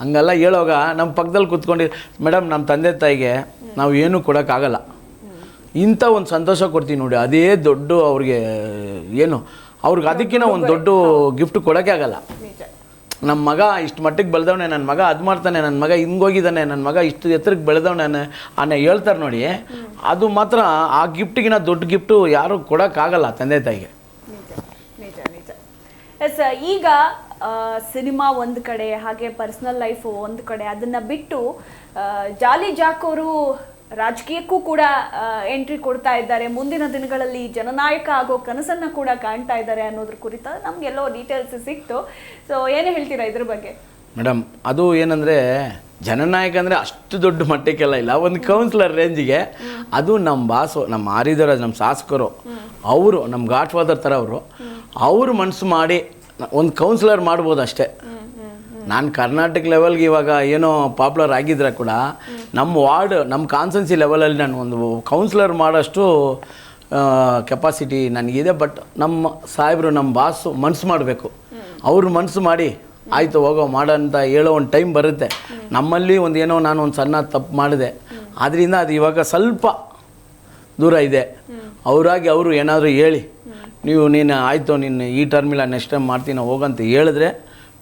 ಹಂಗೆಲ್ಲ ಹೇಳೋವಾಗ ನಮ್ಮ ಪಕ್ಕದಲ್ಲಿ ಕೂತ್ಕೊಂಡು ಮೇಡಮ್ ನಮ್ಮ ತಂದೆ ತಾಯಿಗೆ ನಾವು ಏನೂ ಕೊಡೋಕ್ಕಾಗಲ್ಲ. ಇಂಥ ಒಂದು ಸಂತೋಷ ಕೊಡ್ತೀವಿ ನೋಡಿ ಅದೇ ದೊಡ್ಡ ಅವ್ರಿಗೆ ಏನು ಅವ್ರಿಗೆ ಅದಕ್ಕಿಂತ ಒಂದು ದೊಡ್ಡ ಗಿಫ್ಟ್ ಕೊಡೋಕ್ಕೆ ಆಗಲ್ಲ. ನಮ್ಮ ಮಗ ಇಷ್ಟು ಮಟ್ಟಿಗೆ ಬೆಳೆದವನೆ ನನ್ನ ಮಗ ಅದು ಮಾಡ್ತಾನೆ ನನ್ನ ಮಗ ಹಿಂಗೋಗಿದ್ದಾನೆ ನನ್ನ ಮಗ ಇಷ್ಟು ಎತ್ತರಕ್ಕೆ ಬೆಳೆದವನೆ ಅನ್ನ ಹೇಳ್ತಾರೆ ನೋಡಿ ಅದು ಮಾತ್ರ ಆ ಗಿಫ್ಟಿಗಿನ ದೊಡ್ಡ ಗಿಫ್ಟು ಯಾರು ಕೊಡೋಕ್ಕಾಗಲ್ಲ ತಂದೆ ತಾಯಿಗೆ. ಈಗ ಸಿನಿಮಾ ಒಂದು ಕಡೆ ಹಾಗೆ ಪರ್ಸ್ನಲ್ ಲೈಫು ಒಂದು ಕಡೆ ಅದನ್ನು ಬಿಟ್ಟು ಜಾಲಿ ಜಾಕ್ ಅವರು ರಾಜಕೀಯಕ್ಕೂ ಕೂಡ ಎಂಟ್ರಿ ಕೊಡ್ತಾ ಇದ್ದಾರೆ. ಮುಂದಿನ ದಿನಗಳಲ್ಲಿ ಜನನಾಯಕ ಆಗೋ ಕನಸನ್ನು ಕೂಡ ಕಾಣ್ತಾ ಇದ್ದಾರೆ ಅನ್ನೋದ್ರ ಕುರಿತ ನಮಗೆಲ್ಲೋ ಡೀಟೇಲ್ಸ್ ಸಿಕ್ತು. ಸೊ ಏನು ಹೇಳ್ತೀರಾ ಇದ್ರ ಬಗ್ಗೆ? ಮೇಡಮ್ ಅದು ಏನಂದರೆ ಜನನಾಯಕ ಅಂದರೆ ಅಷ್ಟು ದೊಡ್ಡ ಮಟ್ಟಕ್ಕೆಲ್ಲ ಇಲ್ಲ. ಒಂದು ಕೌನ್ಸಿಲರ್ ರೇಂಜಿಗೆ ಅದು ನಮ್ಮ ಬಾಸು ನಮ್ಮ ಆರಿದರ ನಮ್ಮ ಶಾಸಕರು ಅವರು ನಮ್ಮ ಘಾಟ್ ಫಾದರ್ ಥರ ಅವರು ಅವರು ಮನಸ್ಸು ಮಾಡಿ ಒಂದು ಕೌನ್ಸಿಲರ್ ಮಾಡ್ಬೋದು ಅಷ್ಟೇ. ನಾನು ಕರ್ನಾಟಕ ಲೆವೆಲ್ಗೆ ಇವಾಗ ಏನೋ ಪಾಪ್ಯುಲರ್ ಆಗಿದ್ರೆ ಕೂಡ ನಮ್ಮ ವಾರ್ಡ್ ನಮ್ಮ ಕಾನ್ಸನ್ಸಿ ಲೆವೆಲಲ್ಲಿ ನಾನು ಒಂದು ಕೌನ್ಸಿಲರ್ ಮಾಡೋಷ್ಟು ಕೆಪಾಸಿಟಿ ನನಗಿದೆ ಬಟ್ ನಮ್ಮ ಸಾಹೇಬರು ನಮ್ಮ ಬಾಸು ಮನಸ್ಸು ಮಾಡಬೇಕು. ಅವರು ಮನಸ್ಸು ಮಾಡಿ ಆಯಿತು ಹೋಗೋ ಮಾಡೋ ಅಂತ ಹೇಳೋ ಒಂದು ಟೈಮ್ ಬರುತ್ತೆ. ನಮ್ಮಲ್ಲಿ ಒಂದು ಏನೋ ನಾನು ಒಂದು ಸಣ್ಣ ತಪ್ಪು ಮಾಡಿದೆ. ಆದ್ದರಿಂದ ಅದು ಇವಾಗ ಸ್ವಲ್ಪ ದೂರ ಇದೆ. ಅವರಾಗಿ ಅವರು ಏನಾದರೂ ಹೇಳಿ. ನೀವು ನೀನು ಆಯಿತು ನಿನ್ನ ಈ ಟರ್ಮಿಲ್ಲ ನೆಕ್ಸ್ಟ್ ಟೈಮ್ ಮಾಡ್ತೀನಿ ಹೋಗಂತ ಹೇಳಿದ್ರೆ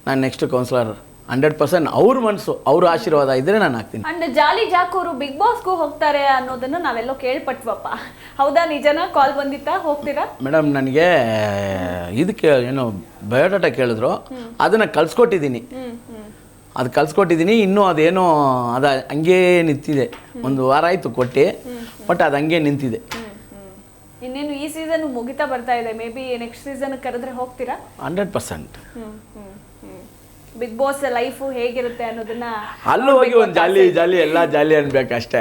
ನಾನು ನೆಕ್ಸ್ಟ್ ಕೌನ್ಸಿಲರ್ ಹಂಡ್ರೆಡ್ ಪರ್ಸೆಂಟ್ ಅವ್ರ ಮನಸ್ಸು ಅವ್ರ ಆಶೀರ್ವಾದ ಇದ್ರೆ ನಾನು ಹಾಕ್ತೀನಿ ಅಂಡ್ ಜಾಲಿ ಜಾಕ್ ಅವರು ಬಿಗ್ ಬಾಸ್ಗೂ ಹೋಗ್ತಾರೆ ಅನ್ನೋದನ್ನು ನಾವೆಲ್ಲೋ ಕೇಳ್ಪಟ್ವಪ್ಪ. ಹೌದಾ ನಿಜನ? ಕಾಲ್ ಬಂದಿತ್ತಾ? ಹೋಗ್ತೀರಾ? ಮೇಡಮ್ ನನಗೆ ಇದಕ್ಕೆ ಏನು ಬಯೋಡಾಟಾ ಕೇಳಿದ್ರು. ಅದನ್ನು ಕಳ್ಸ್ಕೊಟ್ಟಿದ್ದೀನಿ ಅದು ಕಳ್ಸ್ಕೊಟ್ಟಿದ್ದೀನಿ ಇನ್ನೂ ಅದೇನೋ ಅದು ಹಂಗೇ ನಿಂತಿದೆ. ಒಂದು ವಾರ ಆಯಿತು ಕೊಟ್ಟು ಬಟ್ ಅದು ಹಂಗೆ ನಿಂತಿದೆ. ಸೀಸನ್ ಮುಗಿತಾ ಬರ್ತಾ ಇದೆ. ಮೇ ಬಿ ನೆಕ್ಸ್ಟ್ ಸೀಸನ್ ಕರೆದ್ರೆ ಹೋಗ್ತೀರಾ? Hundred percent. Bigg Boss life ಹೇಗಿರುತ್ತೆ ಅನ್ನೋದನ್ನ ಅಲ್ಲೂ ಹೋಗಿ ಒಂದು ಜಾಲಿ ಜಾಲಿ ಎಲ್ಲ jolly ಅನ್ಬೇಕಷ್ಟೇ.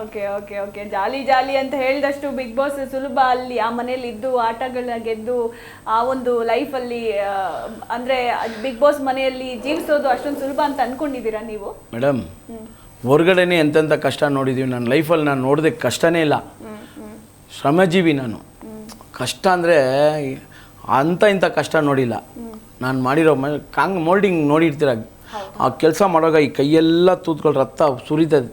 Okay okay okay jolly jolly ಅಂತ ಹೇಳಿದಷ್ಟು ಬಿಗ್ ಬಾಸ್ ಸುಲಭ ಅಲ್ಲಿ ಆ ಮನೇಲಿ ಇದ್ದು ಆಟಗಳನ್ನ ಗೆದ್ದು ಆ ಒಂದು ಲೈಫಲ್ಲಿ ಅಂದ್ರೆ ಬಿಗ್ ಬಾಸ್ ಮನೆಯಲ್ಲಿ ಜೀವಿಸೋದು ಅಷ್ಟೊಂದು ಸುಲಭ ಅಂತ ಅನ್ಕೊಂಡಿದ್ದೀರಾ ನೀವು? ಮೇಡಮ್ ಹೊರಗಡೆನೆ ಎಂತೆಂಥ ಕಷ್ಟ ನೋಡಿದೀವಿ. ನನ್ನ ಲೈಫಲ್ಲಿ ನಾನು ನೋಡಿದೆ ಕಷ್ಟನೇ ಇಲ್ಲ. ಶ್ರಮಜೀವಿ ನಾನು. ಕಷ್ಟ ಅಂದರೆ ಅಂಥ ಇಂಥ ಕಷ್ಟ ನೋಡಿಲ್ಲ. ನಾನು ಮಾಡಿರೋ ಕಾಂಗ್ ಮೋಲ್ಡಿಂಗ್ ನೋಡಿರ್ತೀರ? ಆ ಕೆಲಸ ಮಾಡುವಾಗ ಈ ಕೈಯೆಲ್ಲ ತೂತ್ಕೊಳ್ಳೋ ರಕ್ತ ಸುರಿತದೆ.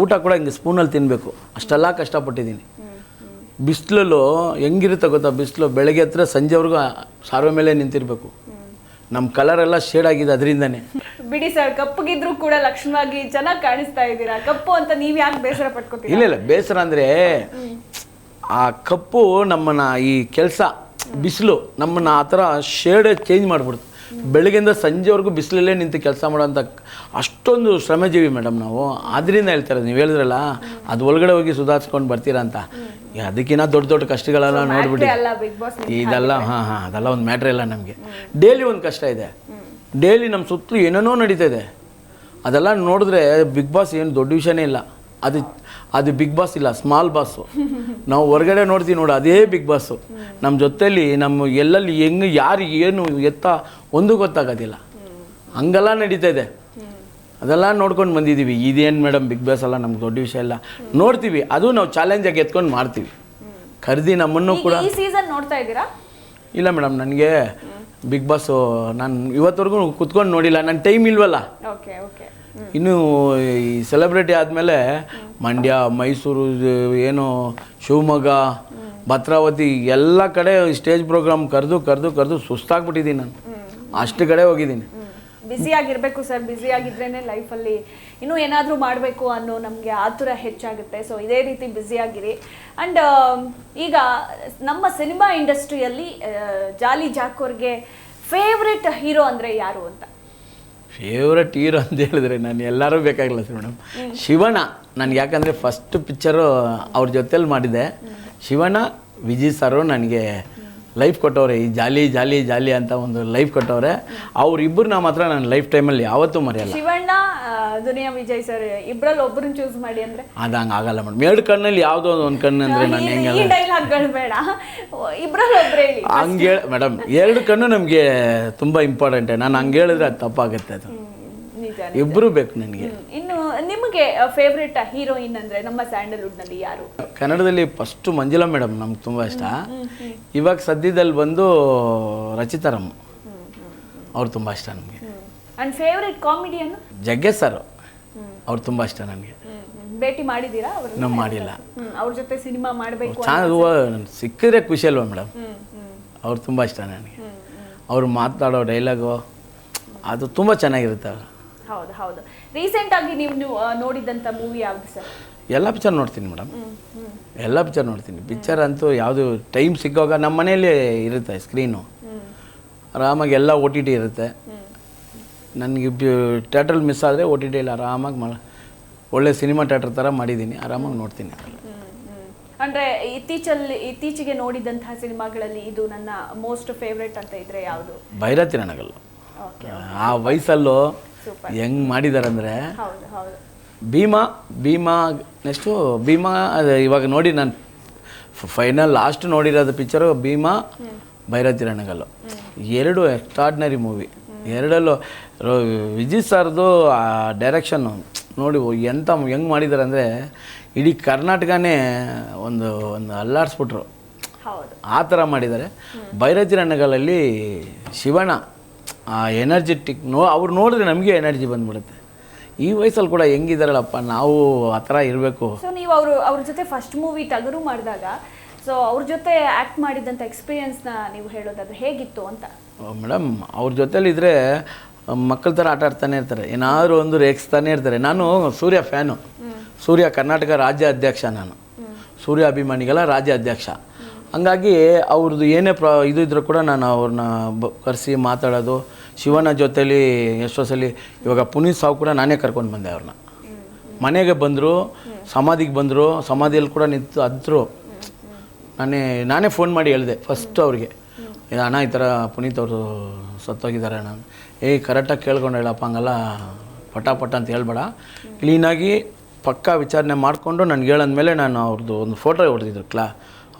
ಊಟ ಕೂಡ ಹಿಂಗೆ ಸ್ಪೂನಲ್ಲಿ ತಿನ್ನಬೇಕು ಅಷ್ಟೆಲ್ಲ ಕಷ್ಟಪಟ್ಟಿದ್ದೀನಿ. ಬಿಸಿಲಲ್ಲೂ ಹೆಂಗಿರುತ್ತೆ ಗೊತ್ತಾ? ಬಿಸಿಲು ಬೆಳಗ್ಗೆ ಹತ್ರ ಸಂಜೆವರೆಗೂ ಸಾರ್ವೆ ಮೇಲೆ ನಿಂತಿರಬೇಕು. ನಮ್ಮ ಕಲರ್ ಎಲ್ಲ ಶೇಡ್ ಆಗಿದೆ ಅದರಿಂದನೇ. ಬಿಡಿ ಸರ್ ಕಪ್ಪಗಿದ್ರು ಕೂಡ ಲಕ್ಷಣವಾಗಿ ಚೆನ್ನಾಗಿ ಕಾಣಿಸ್ತಾ ಇದ್ದೀರಾ? ಕಪ್ಪು ಅಂತ ನೀವು ಯಾಕೆ ಬೇಸರ ಪಟ್ಕೋತೀರಾ? ಇಲ್ಲ ಇಲ್ಲ. ಬೇಸರ ಅಂದರೆ ಆ ಕಪ್ಪು ನಮ್ಮನ್ನ ಈ ಕೆಲಸ ಬಿಸಿಲು ನಮ್ಮನ್ನ ಆ ಥರ ಶೇಡ್ ಚೇಂಜ್ ಮಾಡಿಬಿಡ್ತು ಬೆಳಗ್ಗೆಯಿಂದ ಸಂಜೆವರೆಗೂ ಬಿಸಿಲಲ್ಲೇ ನಿಂತು ಕೆಲಸ ಮಾಡೋಂಥ ಅಷ್ಟೊಂದು ಶ್ರಮಜೀವಿ ಮೇಡಮ್ ನಾವು. ಅದರಿಂದ ಹೇಳ್ತಾರೆ ನೀವು ಹೇಳಿದ್ರಲ್ಲ ಅದು ಒಳಗಡೆ ಹೋಗಿ ಸುಧಾರಿಸ್ಕೊಂಡು ಬರ್ತೀರಾ ಅಂತ. ಅದಕ್ಕಿಂತ ದೊಡ್ಡ ದೊಡ್ಡ ಕಷ್ಟಗಳೆಲ್ಲ ನೋಡ್ಬಿಟ್ಟು ಬಾಸ್ ಇದೆಲ್ಲ ಹಾಂ ಹಾಂ ಅದೆಲ್ಲ ಒಂದು ಮ್ಯಾಟ್ರ್ ಇಲ್ಲ ನಮಗೆ. ಡೈಲಿ ಒಂದು ಕಷ್ಟ ಇದೆ. ಡೈಲಿ ನಮ್ಮ ಸುತ್ತಲೂ ಏನೇನೋ ನಡೀತಾ ಇದೆ. ಅದೆಲ್ಲ ನೋಡಿದ್ರೆ ಬಿಗ್ ಬಾಸ್ ಏನು ದೊಡ್ಡ ವಿಷಯನೇ ಇಲ್ಲ. ಅದು ಅದು ಬಿಗ್ ಬಾಸ್ ಇಲ್ಲ ಸ್ಮಾಲ್ ಬಾಸು. ನಾವು ಹೊರಗಡೆ ನೋಡ್ತೀವಿ ನೋಡು ಅದೇ ಬಿಗ್ ಬಾಸು. ನಮ್ಮ ಜೊತೆಯಲ್ಲಿ ನಮ್ಮ ಎಲ್ಲಲ್ಲಿ ಹೆಂಗೆ ಯಾರು ಏನು ಎತ್ತ ಒಂದು ಗೊತ್ತಾಗೋದಿಲ್ಲ. ಹಂಗೆಲ್ಲ ನಡೀತಾ ಇದೆ. ಅದೆಲ್ಲ ನೋಡ್ಕೊಂಡು ಬಂದಿದ್ದೀವಿ ಇದೇನು ಮೇಡಮ್ ಬಿಗ್ ಬಾಸ್ ಅಲ್ಲ ನಮ್ಗೆ ದೊಡ್ಡ ವಿಷಯ ಇಲ್ಲ. ನೋಡ್ತೀವಿ ಅದು ನಾವು ಚಾಲೆಂಜಾಗಿ ಎತ್ಕೊಂಡು ಮಾಡ್ತೀವಿ. ಕರೆದಿ ನಮ್ಮನ್ನು ಕೂಡ. ಈ ಸೀಸನ್ ನೋಡ್ತಾ ಇದ್ದೀರಾ? ಇಲ್ಲ ಮೇಡಮ್ ನನಗೆ ಬಿಗ್ ಬಾಸು ನಾನು ಇವತ್ತವರೆಗೂ ಕುತ್ಕೊಂಡು ನೋಡಿಲ್ಲ ನನ್ನ ಟೈಮ್ ಇಲ್ವಲ್ಲ. ಓಕೆ ಓಕೆ ಇನ್ನು ಈ ಸೆಲೆಬ್ರಿಟಿ ಆದಮೇಲೆ ಮಂಡ್ಯ ಮೈಸೂರು ಏನು ಶಿವಮೊಗ್ಗ ಭದ್ರಾವತಿ ಎಲ್ಲ ಕಡೆ ಸ್ಟೇಜ್ ಪ್ರೋಗ್ರಾಮ್ ಕರೆದು ಕರೆದು ಕರೆದು ಸುಸ್ತಾಗ್ಬಿಟ್ಟಿದ್ದೀನಿ ನಾನು. ಅಷ್ಟು ಕಡೆ ಹೋಗಿದ್ದೀನಿ. ಬ್ಯುಸಿ ಆಗಿರ್ಬೇಕು ಸರ್ ಬ್ಯುಸಿ ಆಗಿದ್ರೇನೆ ಲೈಫಲ್ಲಿ ಇನ್ನೂ ಏನಾದರೂ ಮಾಡಬೇಕು ಅನ್ನೋ ನಮಗೆ ಆತುರ ಹೆಚ್ಚಾಗುತ್ತೆ. ಸೊ ಇದೇ ರೀತಿ ಬ್ಯುಸಿ ಆಗಿರಿ. ಆ್ಯಂಡ್ ಈಗ ನಮ್ಮ ಸಿನಿಮಾ ಇಂಡಸ್ಟ್ರಿಯಲ್ಲಿ ಜಾಲಿ ಜಾಕೋರ್ಗೆ ಫೇವ್ರೆಟ್ ಹೀರೋ ಅಂದರೆ ಯಾರು ಅಂತ? ಫೇವ್ರೆಟ್ ಹೀರೋ ಅಂತ ಹೇಳಿದ್ರೆ ನಾನು ಎಲ್ಲರೂ ಬೇಕಾಗಿಲ್ಲ ಸರ್ ಮೇಡಮ್ ಶಿವಣ್ಣ ನನಗೆ ಯಾಕಂದರೆ ಫಸ್ಟ್ ಪಿಕ್ಚರು ಅವ್ರ ಜೊತೇಲಿ ಮಾಡಿದೆ. ಶಿವಣ್ಣ ವಿಜಯ್ ಸರು ನನಗೆ ಲೈಫ್ ಕೊಟ್ಟವ್ರೆ ಈ ಜಾಲಿ ಜಾಲಿ ಜಾಲಿ ಅಂತ ಒಂದು ಲೈಫ್ ಕೊಟ್ಟವ್ರೆ ಅವ್ರಿಬ್ಬರನ್ನ ಮಾತ್ರ ನಾನು ಲೈಫ್ ಟೈಮಲ್ಲಿ ಯಾವತ್ತೂ ಮರೆಯಲ್ಲ. ಶಿವಣ್ಣ ದುನಿಯಾ ವಿಜಯ್ ಸರ್ ಇಬ್ಬರಲ್ಲಿ ಒಬ್ಬರನ್ನ ಚೂಸ್ ಮಾಡಿ ಅಂದರೆ? ಅದಂಗೆ ಆಗಲ್ಲ ಮೇಡಮ್. ಎರಡು ಕಣ್ಣಲ್ಲಿ ಯಾವುದೋ ಒಂದು ಕಣ್ಣು ಅಂದರೆ ನಾನು ಈ- ಹೆಂಗೆ ಈ ಡೈಲಾಗ್ಗಳು ಬೇಡ. ಇಬ್ಬರಲ್ಲಿ ಒಬ್ಬರೇ ಹೇಳಿ. ಹಂಗೆ ಹೇಳಿ ಮೇಡಮ್ ಎರಡು ಕಣ್ಣು ನಮಗೆ ತುಂಬ ಇಂಪಾರ್ಟೆಂಟೆ ನಾನು ಹಂಗೆ ಹೇಳಿದ್ರೆ ಅದು ತಪ್ಪಾಗುತ್ತೆ ಅದು. ಇಬ್ಬರು ಬೇಕು ನನಗೆ. ಇನ್ನು ನಿಮಗೆ ಫೇವ್ರೆಟ್ ಹೀರೋಯಿನ್ ಅಂದ್ರೆ ನಮ್ಮ ಸ್ಯಾಂಡಲ್ವುಡ್ನಲ್ಲಿ ಯಾರು? ಕನ್ನಡದಲ್ಲಿ ಫಸ್ಟ್ ಮಂಜುಳಾ ಮೇಡಮ್ ನಮ್ಗೆ ತುಂಬ ಇಷ್ಟ. ಇವಾಗ ಸದ್ಯದಲ್ಲಿ ಬಂದು ರಚಿತಾರಮ್ಮ ಅವ್ರು ತುಂಬ ಇಷ್ಟ ನಮಗೆ. And favourite comedian Jaggesh sir ಅವ್ರು ತುಂಬ ಇಷ್ಟ ನನಗೆ ಭೇಟಿ ಮಾಡಿದ್ದೀರಾ ಅವ್ರ ನಾವು ಮಾಡಿಲ್ಲ. ಅವ್ರ ಜೊತೆ ಸಿನಿಮಾ ಮಾಡಬೇಕು ಚೆನ್ನಾಗಿ ಸಿಕ್ಕಿದ್ರೆ ಖುಷಿ ಅಲ್ವಾ ಮೇಡಮ್ ಹ್ಮ್ ಹ್ಮ್. ಅವ್ರು ತುಂಬ ಇಷ್ಟ ನನಗೆ. ಅವ್ರು ಮಾತಾಡೋ ಡೈಲಾಗು ಅದು ತುಂಬ ಚೆನ್ನಾಗಿರುತ್ತೆ ಅವ್ರು. ಹೌದು ಹೌದು. ರೀಸೆಂಟ್ ಆಗಿ ನೀವು ನೋಡಿದಂತ ಮೂವಿ ಯಾವ್ದು ಸರ್? ಎಲ್ಲ ಪಿಕ್ಚರ್ ನೋಡ್ತೀನಿ ಮೇಡಮ್ ಎಲ್ಲ ಪಿಕ್ಚರ್ ನೋಡ್ತೀನಿ. ಪಿಕ್ಚರ್ ಅಂತೂ ಯಾವುದು ಟೈಮ್ ಸಿಕ್ಕಾಗ ನಮ್ಮ ಮನೇಲಿ ಇರುತ್ತೆ ಸ್ಕ್ರೀನು ಆರಾಮಾಗಿ ಎಲ್ಲ ಓ ಟಿ ಟಿ ಇರುತ್ತೆ. ನನಗೆ ಥಿಯೇಟ್ರಲ್ಲಿ ಮಿಸ್ ಆದರೆ ಓ ಟಿ ಟಿಯಲ್ಲಿ ಆರಾಮಾಗಿ ಮಾಡ ಒಳ್ಳೆ ಸಿನಿಮಾ ಥಿಯೇಟ್ರ್ ಥರ ಮಾಡಿದ್ದೀನಿ ಆರಾಮಾಗಿ ನೋಡ್ತೀನಿ. ಅಂದರೆ ಇತ್ತೀಚಲ್ಲಿ ಇತ್ತೀಚೆಗೆ ನೋಡಿದಂತಹ ಸಿನಿಮಾಗಳಲ್ಲಿ ಇದು ನನ್ನ ಮೋಸ್ಟ್ ಫೇವ್ರೇಟ್ ಅಂತ ಇದ್ರೆ ಯಾವುದು? ಭೈರತಿ ನನಗಲ್ಲ ಆ ವಯಸ್ಸಲ್ಲೂ ಹೆಂಗೆ ಮಾಡಿದ್ದಾರೆ ಅಂದರೆ ಭೀಮಾ ಭೀಮಾ ನೆಕ್ಸ್ಟು ಭೀಮಾ ಅದು ಇವಾಗ ನೋಡಿ ನಾನು. ಫೈನಲ್ ಲಾಸ್ಟ್ ನೋಡಿರೋದು ಪಿಕ್ಚರು ಭೀಮಾ ಭೈರತಿ ರಣಗಲ್ಲು. ಎರಡು ಎಕ್ಸ್ಟ್ರಾಡ್ನರಿ ಮೂವಿ ಎರಡಲ್ಲೂ ವಿಜಿತ್ ವಿಜಯ್ ಸರ್ದು ಆ ಡೈರೆಕ್ಷನ್ನು ನೋಡಿ ಎಂಥ ಹೆಂಗೆ ಮಾಡಿದ್ದಾರೆ ಅಂದರೆ ಇಡೀ ಕರ್ನಾಟಕನೇ ಒಂದು ಒಂದು ಅಲ್ಲಾಡಿಸ್ಬಿಟ್ರು. ಆ ಥರ ಮಾಡಿದ್ದಾರೆ. ಭೈರತಿ ರಣಗಲಲ್ಲಿ ಶಿವಣ್ಣ. ಆ ಎನರ್ಜೆಟಿಕ್ ನೋ ಅವ್ರು ನೋಡಿದ್ರೆ ನಮಗೆ ಎನರ್ಜಿ ಬಂದ್ಬಿಡುತ್ತೆ. ಈ ವಯಸ್ಸಲ್ಲಿ ಕೂಡ ಹೆಂಗಿದಾರಲ್ಲಪ್ಪ ನಾವು ಆ ಥರ ಇರಬೇಕು. ಸೊ ನೀವು ಅವರು ಅವ್ರ ಜೊತೆ ಫಸ್ಟ್ ಮೂವಿ ಟಗರು ಮಾಡಿದಾಗ ಸೊ ಅವ್ರ ಜೊತೆ ಆ್ಯಕ್ಟ್ ಮಾಡಿದಂಥ ಎಕ್ಸ್ಪೀರಿಯನ್ಸ್ನ ನೀವು ಹೇಳೋದಾದ್ರೆ ಹೇಗಿತ್ತು ಅಂತ? ಮೇಡಮ್ ಅವ್ರ ಜೊತೆಲಿದ್ರೆ ಮಕ್ಕಳ ಥರ ಆಟ ಆಡ್ತಾನೆ ಇರ್ತಾರೆ. ಏನಾದರೂ ಒಂದು ರೇಗಿಸ್ತಾನೆ ಇರ್ತಾರೆ. ನಾನು ಸೂರ್ಯ ಫ್ಯಾನು ಸೂರ್ಯ ಕರ್ನಾಟಕ ರಾಜ್ಯ ಅಧ್ಯಕ್ಷ ನಾನು. ಸೂರ್ಯ ಅಭಿಮಾನಿಗಳ ರಾಜ್ಯ ಅಧ್ಯಕ್ಷ. ಹಂಗಾಗಿ ಅವ್ರದ್ದು ಏನೇ ಪ್ರ ಇದು ಇದ್ರೂ ಕೂಡ ನಾನು ಅವ್ರನ್ನ ಬ ಕರೆಸಿ ಮಾತಾಡೋದು ಶಿವನ ಜೊತೇಲಿ ಎಷ್ಟೋ ಸಲ ಇವಾಗ ಪುನೀತ್ ಸಾವು ಕೂಡ ನಾನೇ ಕರ್ಕೊಂಡು ಬಂದೆ ಅವ್ರನ್ನ ಮನೆಗೆ ಬಂದರು, ಸಮಾಧಿಗೆ ಬಂದರು, ಸಮಾಧಿಯಲ್ಲಿ ಕೂಡ ನಿಂತು ಅದ್ರು. ನಾನೇ ನಾನೇ ಫೋನ್ ಮಾಡಿ ಹೇಳಿದೆ ಫಸ್ಟ್ ಅವ್ರಿಗೆ. ಅಣ್ಣ, ಈ ಥರ ಪುನೀತ್ ಅವರು ಸತ್ತೋಗಿದ್ದಾರೆ ಅಣ್ಣ. ಏಯ್ ಕರೆಕ್ಟಾಗಿ ಕೇಳ್ಕೊಂಡು ಹೇಳಪ್ಪ, ಹಂಗಲ್ಲ. ಪಟ ಪಟ ಅಂತ ಹೇಳ್ಬೇಡ. ಕ್ಲೀನಾಗಿ ಪಕ್ಕಾ ವಿಚಾರಣೆ ಮಾಡಿಕೊಂಡು ನನಗೆ ಹೇಳಂದ್ಮೇಲೆ ನಾನು ಅವ್ರದ್ದು ಒಂದು ಫೋಟೋ ಹೊಡೆದಿದ್ರು, ಕ್ಲಾ.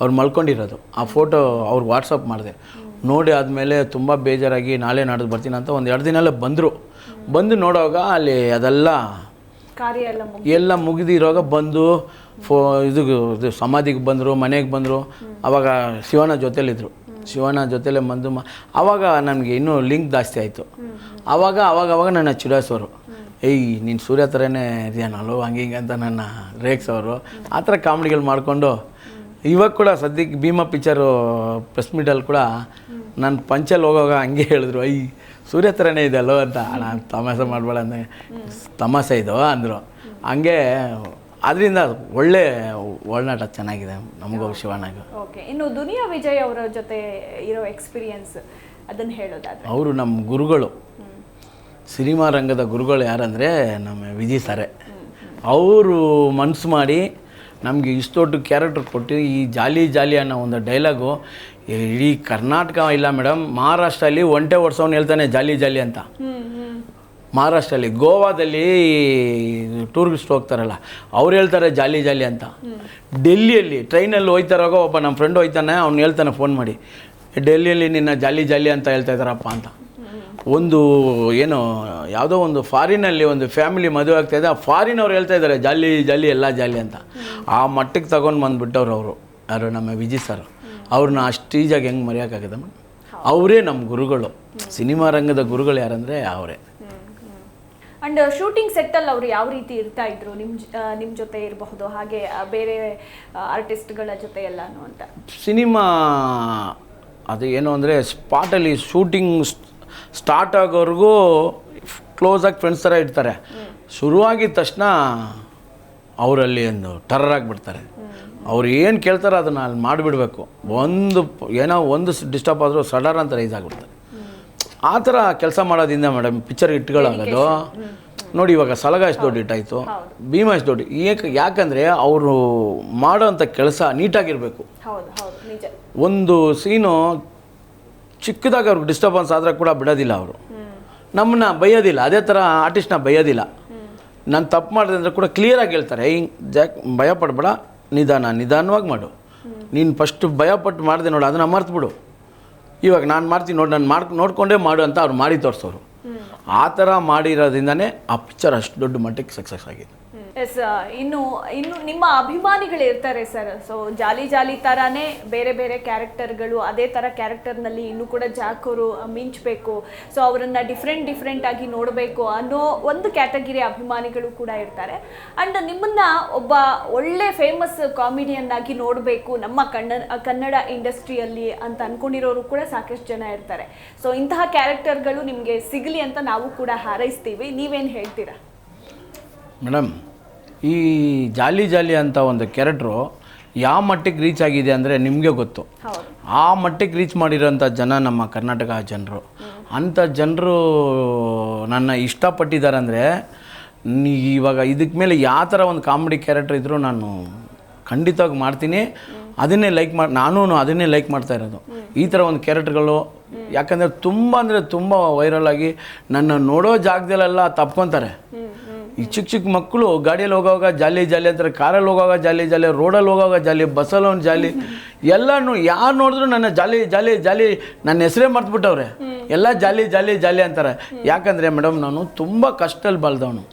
ಅವ್ರು ಮಲ್ಕೊಂಡಿರೋದು. ಆ ಫೋಟೋ ಅವ್ರಿಗೆ ವಾಟ್ಸಪ್ ಮಾಡಿದೆ. ನೋಡಿ ಆದಮೇಲೆ ತುಂಬ ಬೇಜಾರಾಗಿ ನಾಳೆ ನಾಡ್ದು ಬರ್ತೀನಿ ಅಂತ ಒಂದು ಎರಡು ದಿನ ಎಲ್ಲ ಬಂದರು. ಬಂದು ನೋಡೋವಾಗ ಅಲ್ಲಿ ಅದೆಲ್ಲ ಕಾರ್ಯ ಎಲ್ಲ ಮುಗಿ ಎಲ್ಲ ಮುಗಿದಿರೋವಾಗ ಬಂದು ಫೋ ಇದು ಇದು ಸಮಾಧಿಗೆ ಬಂದರು ಮನೆಗೆ ಬಂದರು. ಅವಾಗ ಶಿವನ ಜೊತೆಲಿದ್ರು. ಶಿವನ ಜೊತೆಲೇ ಬಂದು ಮ ಆವಾಗ ನನಗೆ ಇನ್ನೂ ಲಿಂಕ್ ಜಾಸ್ತಿ ಆಯಿತು. ಆವಾಗ ಅವಾಗ ಅವಾಗ ನನ್ನ ಚಿಡಾಯಿಸೋರು ಏಯ್ ನೀನು ಸೂರ್ಯ ಥರನೇ ಇದೆಯನಲ್ಲೋ ಹಂಗೆ ಹಿಂಗೆ ಅಂತ ನನ್ನ ರೇಗ್ಸೋರು ಆ ಥರ ಕಾಮಿಡಿಗಳು ಮಾಡಿಕೊಂಡು ಇವಾಗ ಕೂಡ ಸದ್ಯಕ್ಕೆ ಭೀಮಾ ಪಿಕ್ಚರು ಪ್ರೆಸ್ ಮೀಟಲ್ಲಿ ಕೂಡ ನಾನು ಪಂಚಲ್ಲಿ ಹೋಗೋವಾಗ ಹಂಗೆ ಹೇಳಿದ್ರು ಅಯ್ಯ ಸೂರ್ಯ ಥರನೇ ಇದೆಯಲ್ಲೋ ಅಂತ. ನಾನು ತಮಾಷೆ ಮಾಡಬೇಡ ಅಂದರೆ ತಮಾಷೆ ಇದು? ಅಂದರು. ಹಂಗೆ ಅದರಿಂದ ಒಳ್ಳೆ ಒಳನಾಟ ಚೆನ್ನಾಗಿದೆ ನಮಗೂ ಶಿವಣ್ಣಗೂ. ಓಕೆ ಇನ್ನು ದುನಿಯಾ ವಿಜಯ್ ಅವರ ಜೊತೆ ಇರೋ ಎಕ್ಸ್ಪೀರಿಯನ್ಸ್ ಅದನ್ನು ಹೇಳೋದಾದ್ರೆ? ಅವರು ನಮ್ಮ ಗುರುಗಳು. ಸಿನಿಮಾ ರಂಗದ ಗುರುಗಳು ಯಾರಂದರೆ ನಮ್ಮ ವಿಜಯ್ ಸರೆ. ಅವರು ಮನಸ್ಸು ಮಾಡಿ ನಮಗೆ ಇಷ್ಟು ದೊಡ್ಡ ಕ್ಯಾರೆಕ್ಟರ್ ಕೊಟ್ಟು ಈ ಜಾಲಿ ಜಾಲಿ ಅನ್ನೋ ಒಂದು ಡೈಲಾಗು ಇಡೀ ಕರ್ನಾಟಕ ಇಲ್ಲ ಮೇಡಮ್ ಮಹಾರಾಷ್ಟ್ರಲ್ಲಿ ಒಂಟೆ ವರ್ಷವನ್ನ ಹೇಳ್ತಾನೆ ಜಾಲಿ ಜಾಲಿ ಅಂತ. ಮಹಾರಾಷ್ಟ್ರಲ್ಲಿ ಗೋವಾದಲ್ಲಿ ಟೂರಿಸ್ಟ್ ಹೋಗ್ತಾರಲ್ಲ, ಅವ್ರು ಹೇಳ್ತಾರೆ ಜಾಲಿ ಜಾಲಿ ಅಂತ. ಡೆಲ್ಲಿಯಲ್ಲಿ ಟ್ರೈನಲ್ಲಿ ಹೋಯ್ತಾರಾಗ ಒಬ್ಬ ನಮ್ಮ ಫ್ರೆಂಡ್ ಹೋಯ್ತಾನೆ, ಅವ್ನು ಹೇಳ್ತಾನೆ ಫೋನ್ ಮಾಡಿ, ಡೆಲ್ಲಿಯಲ್ಲಿ ನಿನ್ನ ಜಾಲಿ ಜಾಲಿ ಅಂತ ಹೇಳ್ತಾ ಇದ್ದಾರಪ್ಪ ಅಂತ. ಒಂದು ಏನು ಯಾವುದೋ ಒಂದು ಫಾರಿನಲ್ಲಿ ಒಂದು ಫ್ಯಾಮಿಲಿ ಮದುವೆ ಆಗ್ತಾ ಇದೆ. ಆ ಫಾರಿನ್ ಅವ್ರು ಹೇಳ್ತಾ ಇದ್ದಾರೆ ಜಾಲಿ ಜಾಲಿ ಎಲ್ಲ ಜಾಲಿ ಅಂತ. ಆ ಮಟ್ಟಕ್ಕೆ ತಗೊಂಡು ಬಂದುಬಿಟ್ಟವ್ರು ಅವರು ಯಾರು ನಮ್ಮ ವಿಜಿ ಸರ್. ಅವ್ರನ್ನ ಅಷ್ಟು ಈಜಾಗಿ ಹೆಂಗೆ ಮರೆಯೋಕ್ಕಾಗದ ಅವರೇ ನಮ್ಮ ಗುರುಗಳು. ಸಿನಿಮಾ ರಂಗದ ಗುರುಗಳು ಯಾರಂದರೆ ಅವರೇ. ಅಂಡ್ ಶೂಟಿಂಗ್ ಸೆಟ್ಟಲ್ಲಿ ಅವರು ಯಾವ ರೀತಿ ಇರ್ತಾ ಇದ್ರು? ನಿಮ್ಮ ಆ, ಜೊತೆ ಇರಬಹುದು ಹಾಗೆ ಬೇರೆ ಆರ್ಟಿಸ್ಟ್ಗಳ ಜೊತೆ ಎಲ್ಲ ಅಂತ. ಸಿನಿಮಾ ಅದು ಏನು ಅಂದರೆ ಸ್ಪಾಟಲ್ಲಿ ಶೂಟಿಂಗ್ ಸ್ಟಾರ್ಟ್ ಆಗೋವರೆಗೂ ಕ್ಲೋಸಾಗಿ ಫ್ರೆಂಡ್ಸ್ ಥರ ಇರ್ತಾರೆ. ಶುರುವಾಗಿದ್ದ ತಕ್ಷಣ ಅವರಲ್ಲಿ ಒಂದು ಟರ್ರ್ ಆಗಿಬಿಡ್ತಾರೆ. ಅವ್ರು ಏನು ಕೇಳ್ತಾರೋ ಅದನ್ನು ಅಲ್ಲಿ ಮಾಡಿಬಿಡ್ಬೇಕು. ಒಂದು ಏನೋ ಒಂದು ಡಿಸ್ಟರ್ಬ್ ಆದರೂ ಸಡರ್ ಅಂತ ರೈಸ್ ಆಗಿಬಿಡ್ತಾರೆ. ಆ ಥರ ಕೆಲಸ ಮಾಡೋದಿಂದ ಮೇಡಮ್ ಪಿಕ್ಚರ್ ಇಟ್ಗಳಾಗೋದು ನೋಡಿ ಇವಾಗ ಸಲಗ ಎಷ್ಟು ದೊಡ್ಡ ಇಟ್ಟಾಯಿತು. ಭೀಮ ಎಷ್ಟು ದೊಡ್ಡ ಏಕೆ ಯಾಕಂದರೆ ಅವರು ಮಾಡೋಂಥ ಕೆಲಸ ನೀಟಾಗಿರಬೇಕು. ಒಂದು ಸೀನು ಚಿಕ್ಕದಾಗಿ ಅವ್ರಿಗೆ ಡಿಸ್ಟರ್ಬೆನ್ಸ್ ಆದರೆ ಕೂಡ ಬಿಡೋದಿಲ್ಲ ಅವರು. ನಮ್ಮನ್ನ ಬೈಯೋದಿಲ್ಲ. ಅದೇ ಥರ ಆರ್ಟಿಸ್ಟ್ನ ಬೈಯೋದಿಲ್ಲ. ನಾನು ತಪ್ಪು ಮಾಡಿದೆ ಅಂದರೆ ಕೂಡ ಕ್ಲಿಯರಾಗಿ ಹೇಳ್ತಾರೆ ಹಿಂಗೆ ಜಾಕ್, ಭಯ ಪಡಬೇಡ. ನಿಧಾನ, ನಿಧಾನವಾಗಿ ಮಾಡು. ನೀನು ಫಸ್ಟ್ ಭಯಪಟ್ಟು ಮಾಡಿದೆ ನೋಡು, ಅದನ್ನು ಮರ್ತ್ಬಿಡು ಇವಾಗ ನಾನು ಮಾಡ್ತೀನಿ ನೋಡಿ, ನಾನು ಮಾಡ್ ನೋಡಿಕೊಂಡೇ ಮಾಡು ಅಂತ ಅವ್ರು ಮಾಡಿ ತೋರಿಸೋರು. ಆ ಥರ ಮಾಡಿರೋದ್ರಿಂದನೇ ಆ ಪಿಕ್ಚರ್ ಅಷ್ಟು ದೊಡ್ಡ ಮಟ್ಟಕ್ಕೆ ಸಕ್ಸಸ್ ಆಗಿದೆ. ಎಸ್ ಇನ್ನು ಇನ್ನು ನಿಮ್ಮ ಅಭಿಮಾನಿಗಳು ಇರ್ತಾರೆ ಸರ್. ಸೊ ಜಾಲಿ ಜಾಲಿ ತರಾನೇ ಬೇರೆ ಬೇರೆ ಕ್ಯಾರೆಕ್ಟರ್ಗಳು ಅದೇ ಥರ ಕ್ಯಾರೆಕ್ಟರ್ನಲ್ಲಿ ಇನ್ನೂ ಕೂಡ ಜಾಕರು ಮಿಂಚಬೇಕು. ಸೊ ಅವರನ್ನ ಡಿಫ್ರೆಂಟ್ ಡಿಫ್ರೆಂಟ್ ಆಗಿ ನೋಡಬೇಕು ಅನ್ನೋ ಒಂದು ಕ್ಯಾಟಗಿರಿ ಅಭಿಮಾನಿಗಳು ಕೂಡ ಇರ್ತಾರೆ. ಅಂಡ್ ನಿಮ್ಮನ್ನ ಒಬ್ಬ ಒಳ್ಳೆ ಫೇಮಸ್ ಕಾಮಿಡಿಯನ್ ಆಗಿ ನೋಡಬೇಕು ನಮ್ಮ ಕನ್ನಡ ಕನ್ನಡ ಇಂಡಸ್ಟ್ರಿಯಲ್ಲಿ ಅಂತ ಅನ್ಕೊಂಡಿರೋರು ಕೂಡ ಸಾಕಷ್ಟು ಜನ ಇರ್ತಾರೆ. ಸೊ ಇಂತಹ ಕ್ಯಾರೆಕ್ಟರ್ಗಳು ನಿಮಗೆ ಸಿಗಲಿ ಅಂತ ನಾವು ಕೂಡ ಹಾರೈಸ್ತೀವಿ. ನೀವೇನು ಹೇಳ್ತೀರಾ? ಮೇಡಮ್ ಈ ಜಾಲಿ ಜಾಲಿ ಅಂತ ಒಂದು ಕ್ಯಾರೆಕ್ಟ್ರು ಯಾವ ಮಟ್ಟಿಗೆ ರೀಚ್ ಆಗಿದೆ ಅಂದರೆ ನಿಮಗೆ ಗೊತ್ತು. ಆ ಮಟ್ಟಿಗೆ ರೀಚ್ ಮಾಡಿರೋಂಥ ಜನ ನಮ್ಮ ಕರ್ನಾಟಕ ಜನರು. ಅಂಥ ಜನರು ನನ್ನ ಇಷ್ಟಪಟ್ಟಿದ್ದಾರೆ ಅಂದರೆ ಇವಾಗ ಇದಕ್ಕೆ ಮೇಲೆ ಯಾವ ಥರ ಒಂದು ಕಾಮಿಡಿ ಕ್ಯಾರೆಕ್ಟರ್ ಇದ್ದರೂ ನಾನು ಖಂಡಿತವಾಗಿ ಮಾಡ್ತೀನಿ. ಅದನ್ನೇ ಲೈಕ್ ಮಾಡಿ ನಾನೂ ಅದನ್ನೇ ಲೈಕ್ ಮಾಡ್ತಾ ಇರೋದು. ಈ ಥರ ಒಂದು ಕ್ಯಾರೆಕ್ಟರ್ಗಳು ಯಾಕಂದರೆ ತುಂಬ ಅಂದರೆ ತುಂಬ ವೈರಲ್ ಆಗಿ ನನ್ನ ನೋಡೋ ಜಾಗದಲ್ಲೆಲ್ಲ ತಪ್ಕೊತಾರೆ. ಈ ಚಿಕ್ಕ ಚಿಕ್ಕ ಮಕ್ಕಳು ಗಾಡಿಯಲ್ಲಿ ಹೋಗುವಾಗ ಜಾಲಿ ಜಾಲಿ ಅಂತಾರೆ, ಕಾರಲ್ಲಿ ಹೋಗೋವಾಗ ಜಾಲಿ ಜಾಲಿ, ರೋಡಲ್ಲಿ ಹೋಗೋವಾಗ ಜಾಲಿ, ಬಸ್ಸಲ್ಲಿ ಒಂದು ಜಾಲಿ. ಎಲ್ಲನೂ ಯಾರು ನೋಡಿದ್ರು ನನ್ನ ಜಾಲಿ ಜಾಲಿ ಜಾಲಿ ನನ್ನ ಹೆಸರೇ ಮರ್ತ್ಬಿಟ್ಟವ್ರೆ. ಎಲ್ಲ ಜಾಲಿ ಜಾಲಿ ಜಾಲಿ ಅಂತಾರೆ. ಯಾಕಂದರೆ ಮೇಡಮ್, ನಾನು ತುಂಬ ಕಷ್ಟದಲ್ಲಿ ಬಲ್ದವನು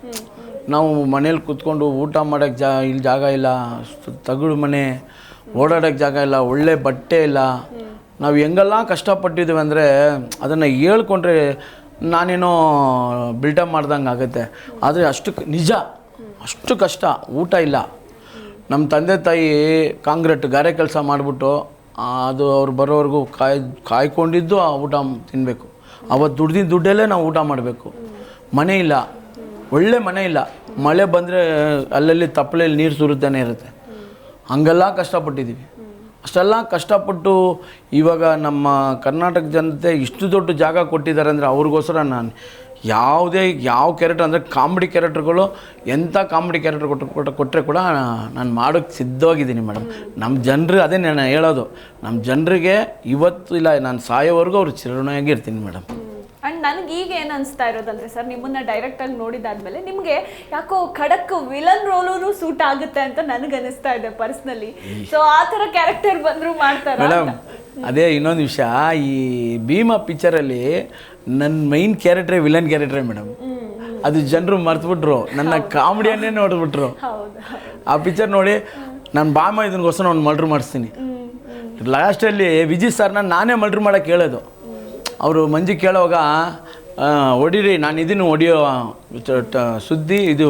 ನಾವು ಮನೇಲಿ ಕೂತ್ಕೊಂಡು ಊಟ ಮಾಡೋಕ್ಕೆ ಜಾ ಇಲ್ಲಿ ಜಾಗ ಇಲ್ಲ, ತಗಡು ಮನೆ ಓಡಾಡೋಕ್ಕೆ ಜಾಗ ಇಲ್ಲ, ಒಳ್ಳೆ ಬಟ್ಟೆ ಇಲ್ಲ. ನಾವು ಹೆಂಗೆಲ್ಲ ಕಷ್ಟಪಟ್ಟಿದ್ದೀವಿ ಅಂದರೆ ಅದನ್ನು ಹೇಳ್ಕೊಂಡ್ರೆ ನಾನೇನೋ ಬಿಲ್ಡಪ್ ಮಾಡ್ದಂಗೆ ಆಗುತ್ತೆ. ಆದರೆ ಅಷ್ಟು ನಿಜ, ಅಷ್ಟು ಕಷ್ಟ, ಊಟ ಇಲ್ಲ. ನಮ್ಮ ತಂದೆ ತಾಯಿ ಕಾಂಕ್ರೀಟ್ ಗಾರೆ ಕೆಲಸ ಮಾಡಿಬಿಟ್ಟು, ಅದು ಅವ್ರು ಬರೋವರೆಗೂ ಕಾಯ್, ಕಾಯ್ಕೊಂಡಿದ್ದು ಆ ಊಟ ತಿನ್ನಬೇಕು ಅವತ್ತು ದುಡ್ದಿದ್ದ ದುಡ್ಡಲ್ಲೇ ನಾವು ಊಟ ಮಾಡಬೇಕು. ಮನೆ ಇಲ್ಲ. ಒಳ್ಳೆ ಮನೆ ಇಲ್ಲ. ಮಳೆ ಬಂದರೆ ಅಲ್ಲಲ್ಲಿ ತಪ್ಪಲೆಯಲ್ಲಿ ನೀರು ಸುರುತ್ತಾನೆ ಇರುತ್ತೆ. ಹಂಗೆಲ್ಲ ಕಷ್ಟಪಟ್ಟಿದ್ದೀವಿ ಅಷ್ಟೆಲ್ಲ ಕಷ್ಟಪಟ್ಟು ಇವಾಗ ನಮ್ಮ ಕರ್ನಾಟಕ ಜನತೆ ಇಷ್ಟು ದೊಡ್ಡ ಜಾಗ ಕೊಟ್ಟಿದ್ದಾರೆ ಅಂದರೆ ಅವ್ರಿಗೋಸ್ಕರ ನಾನು ಯಾವುದೇ ಯಾವ ಕ್ಯಾರೆಕ್ಟರ್ ಅಂದರೆ ಕಾಮಿಡಿ ಕ್ಯಾರೆಕ್ಟರ್ಗಳು ಎಂಥ ಕಾಮಿಡಿ ಕ್ಯಾರೆಕ್ಟರ್ ಕೊಟ್ಟು ಕೊಟ್ಟು ಕೊಟ್ಟರೆ ಕೂಡ ನಾನು ಮಾಡೋಕ್ಕೆ ಸಿದ್ಧವಾಗಿದ್ದೀನಿ ಮೇಡಮ್. ನಮ್ಮ ಜನರು ಅದೇ ನಾನು ಹೇಳೋದು. ನಮ್ಮ ಜನರಿಗೆ ಇವತ್ತು ಇಲ್ಲ, ನಾನು ಸಾಯೋವರೆಗೂ ಅವ್ರು ಚಿರಋಣಿಯಾಗಿರ್ತೀನಿ ಮೇಡಮ್. ಅಂಡ್ ನನಗೆ ಈಗ ಏನು ಅನಿಸ್ತಾ ಇರೋದಂದ್ರೆ ಸರ್? ನಿಮ್ಮನ್ನ ಡೈರೆಕ್ಟ್ ಆಗಿ ನೋಡಿದಾದ್ಮೇಲೆ ನಿಮಗೆ ಯಾಕೋ ಖಡಕ್ ವಿಲನ್ ರೋಲೂ ಸೂಟ್ ಆಗುತ್ತೆ ಅಂತ ನನಗೆ ಅನಿಸ್ತಾ ಇದೆ ಪರ್ಸ್ನಲಿ ಸೊ ಆ ಥರ ಕ್ಯಾರೆಕ್ಟರ್ ಬಂದರೂ ಮಾಡ್ತಾರೆ ಮೇಡಮ್ ಅದೇ ಇನ್ನೊಂದು ವಿಷಯ ಈ ಭೀಮಾ ಪಿಕ್ಚರಲ್ಲಿ ನನ್ನ ಮೈನ್ ಕ್ಯಾರೆಕ್ಟ್ರೇ ವಿಲನ್ ಕ್ಯಾರೆಕ್ಟ್ರೇ ಮೇಡಮ್ ಅದು ಜನರು ಮರ್ತ್ಬಿಟ್ರು. ನನ್ನ ಕಾಮಿಡಿಯನ್ನೇ ನೋಡ್ಬಿಟ್ರು. ಆ ಪಿಕ್ಚರ್ ನೋಡಿ ನಾನು ಬಾಮ ಇದನ್ಗೋಸ್ಕರ ಒಂದು ಮಲ್ಟ್ರ್ ಮಾಡಿಸ್ತೀನಿ. ಲಾಸ್ಟಲ್ಲಿ ವಿಜಯ್ ಸರ್ನ ನಾನೇ ಮಲ್ಟ್ರ್ ಮಾಡೋಕ್ಕೆ ಹೇಳೋದು. ಅವರು ಮಂಜು ಕೇಳೋವಾಗ ಹೊಡಿರಿ ನಾನು ಇದನ್ನು ಹೊಡಿಯೋ ಸುದ್ದಿ ಇದು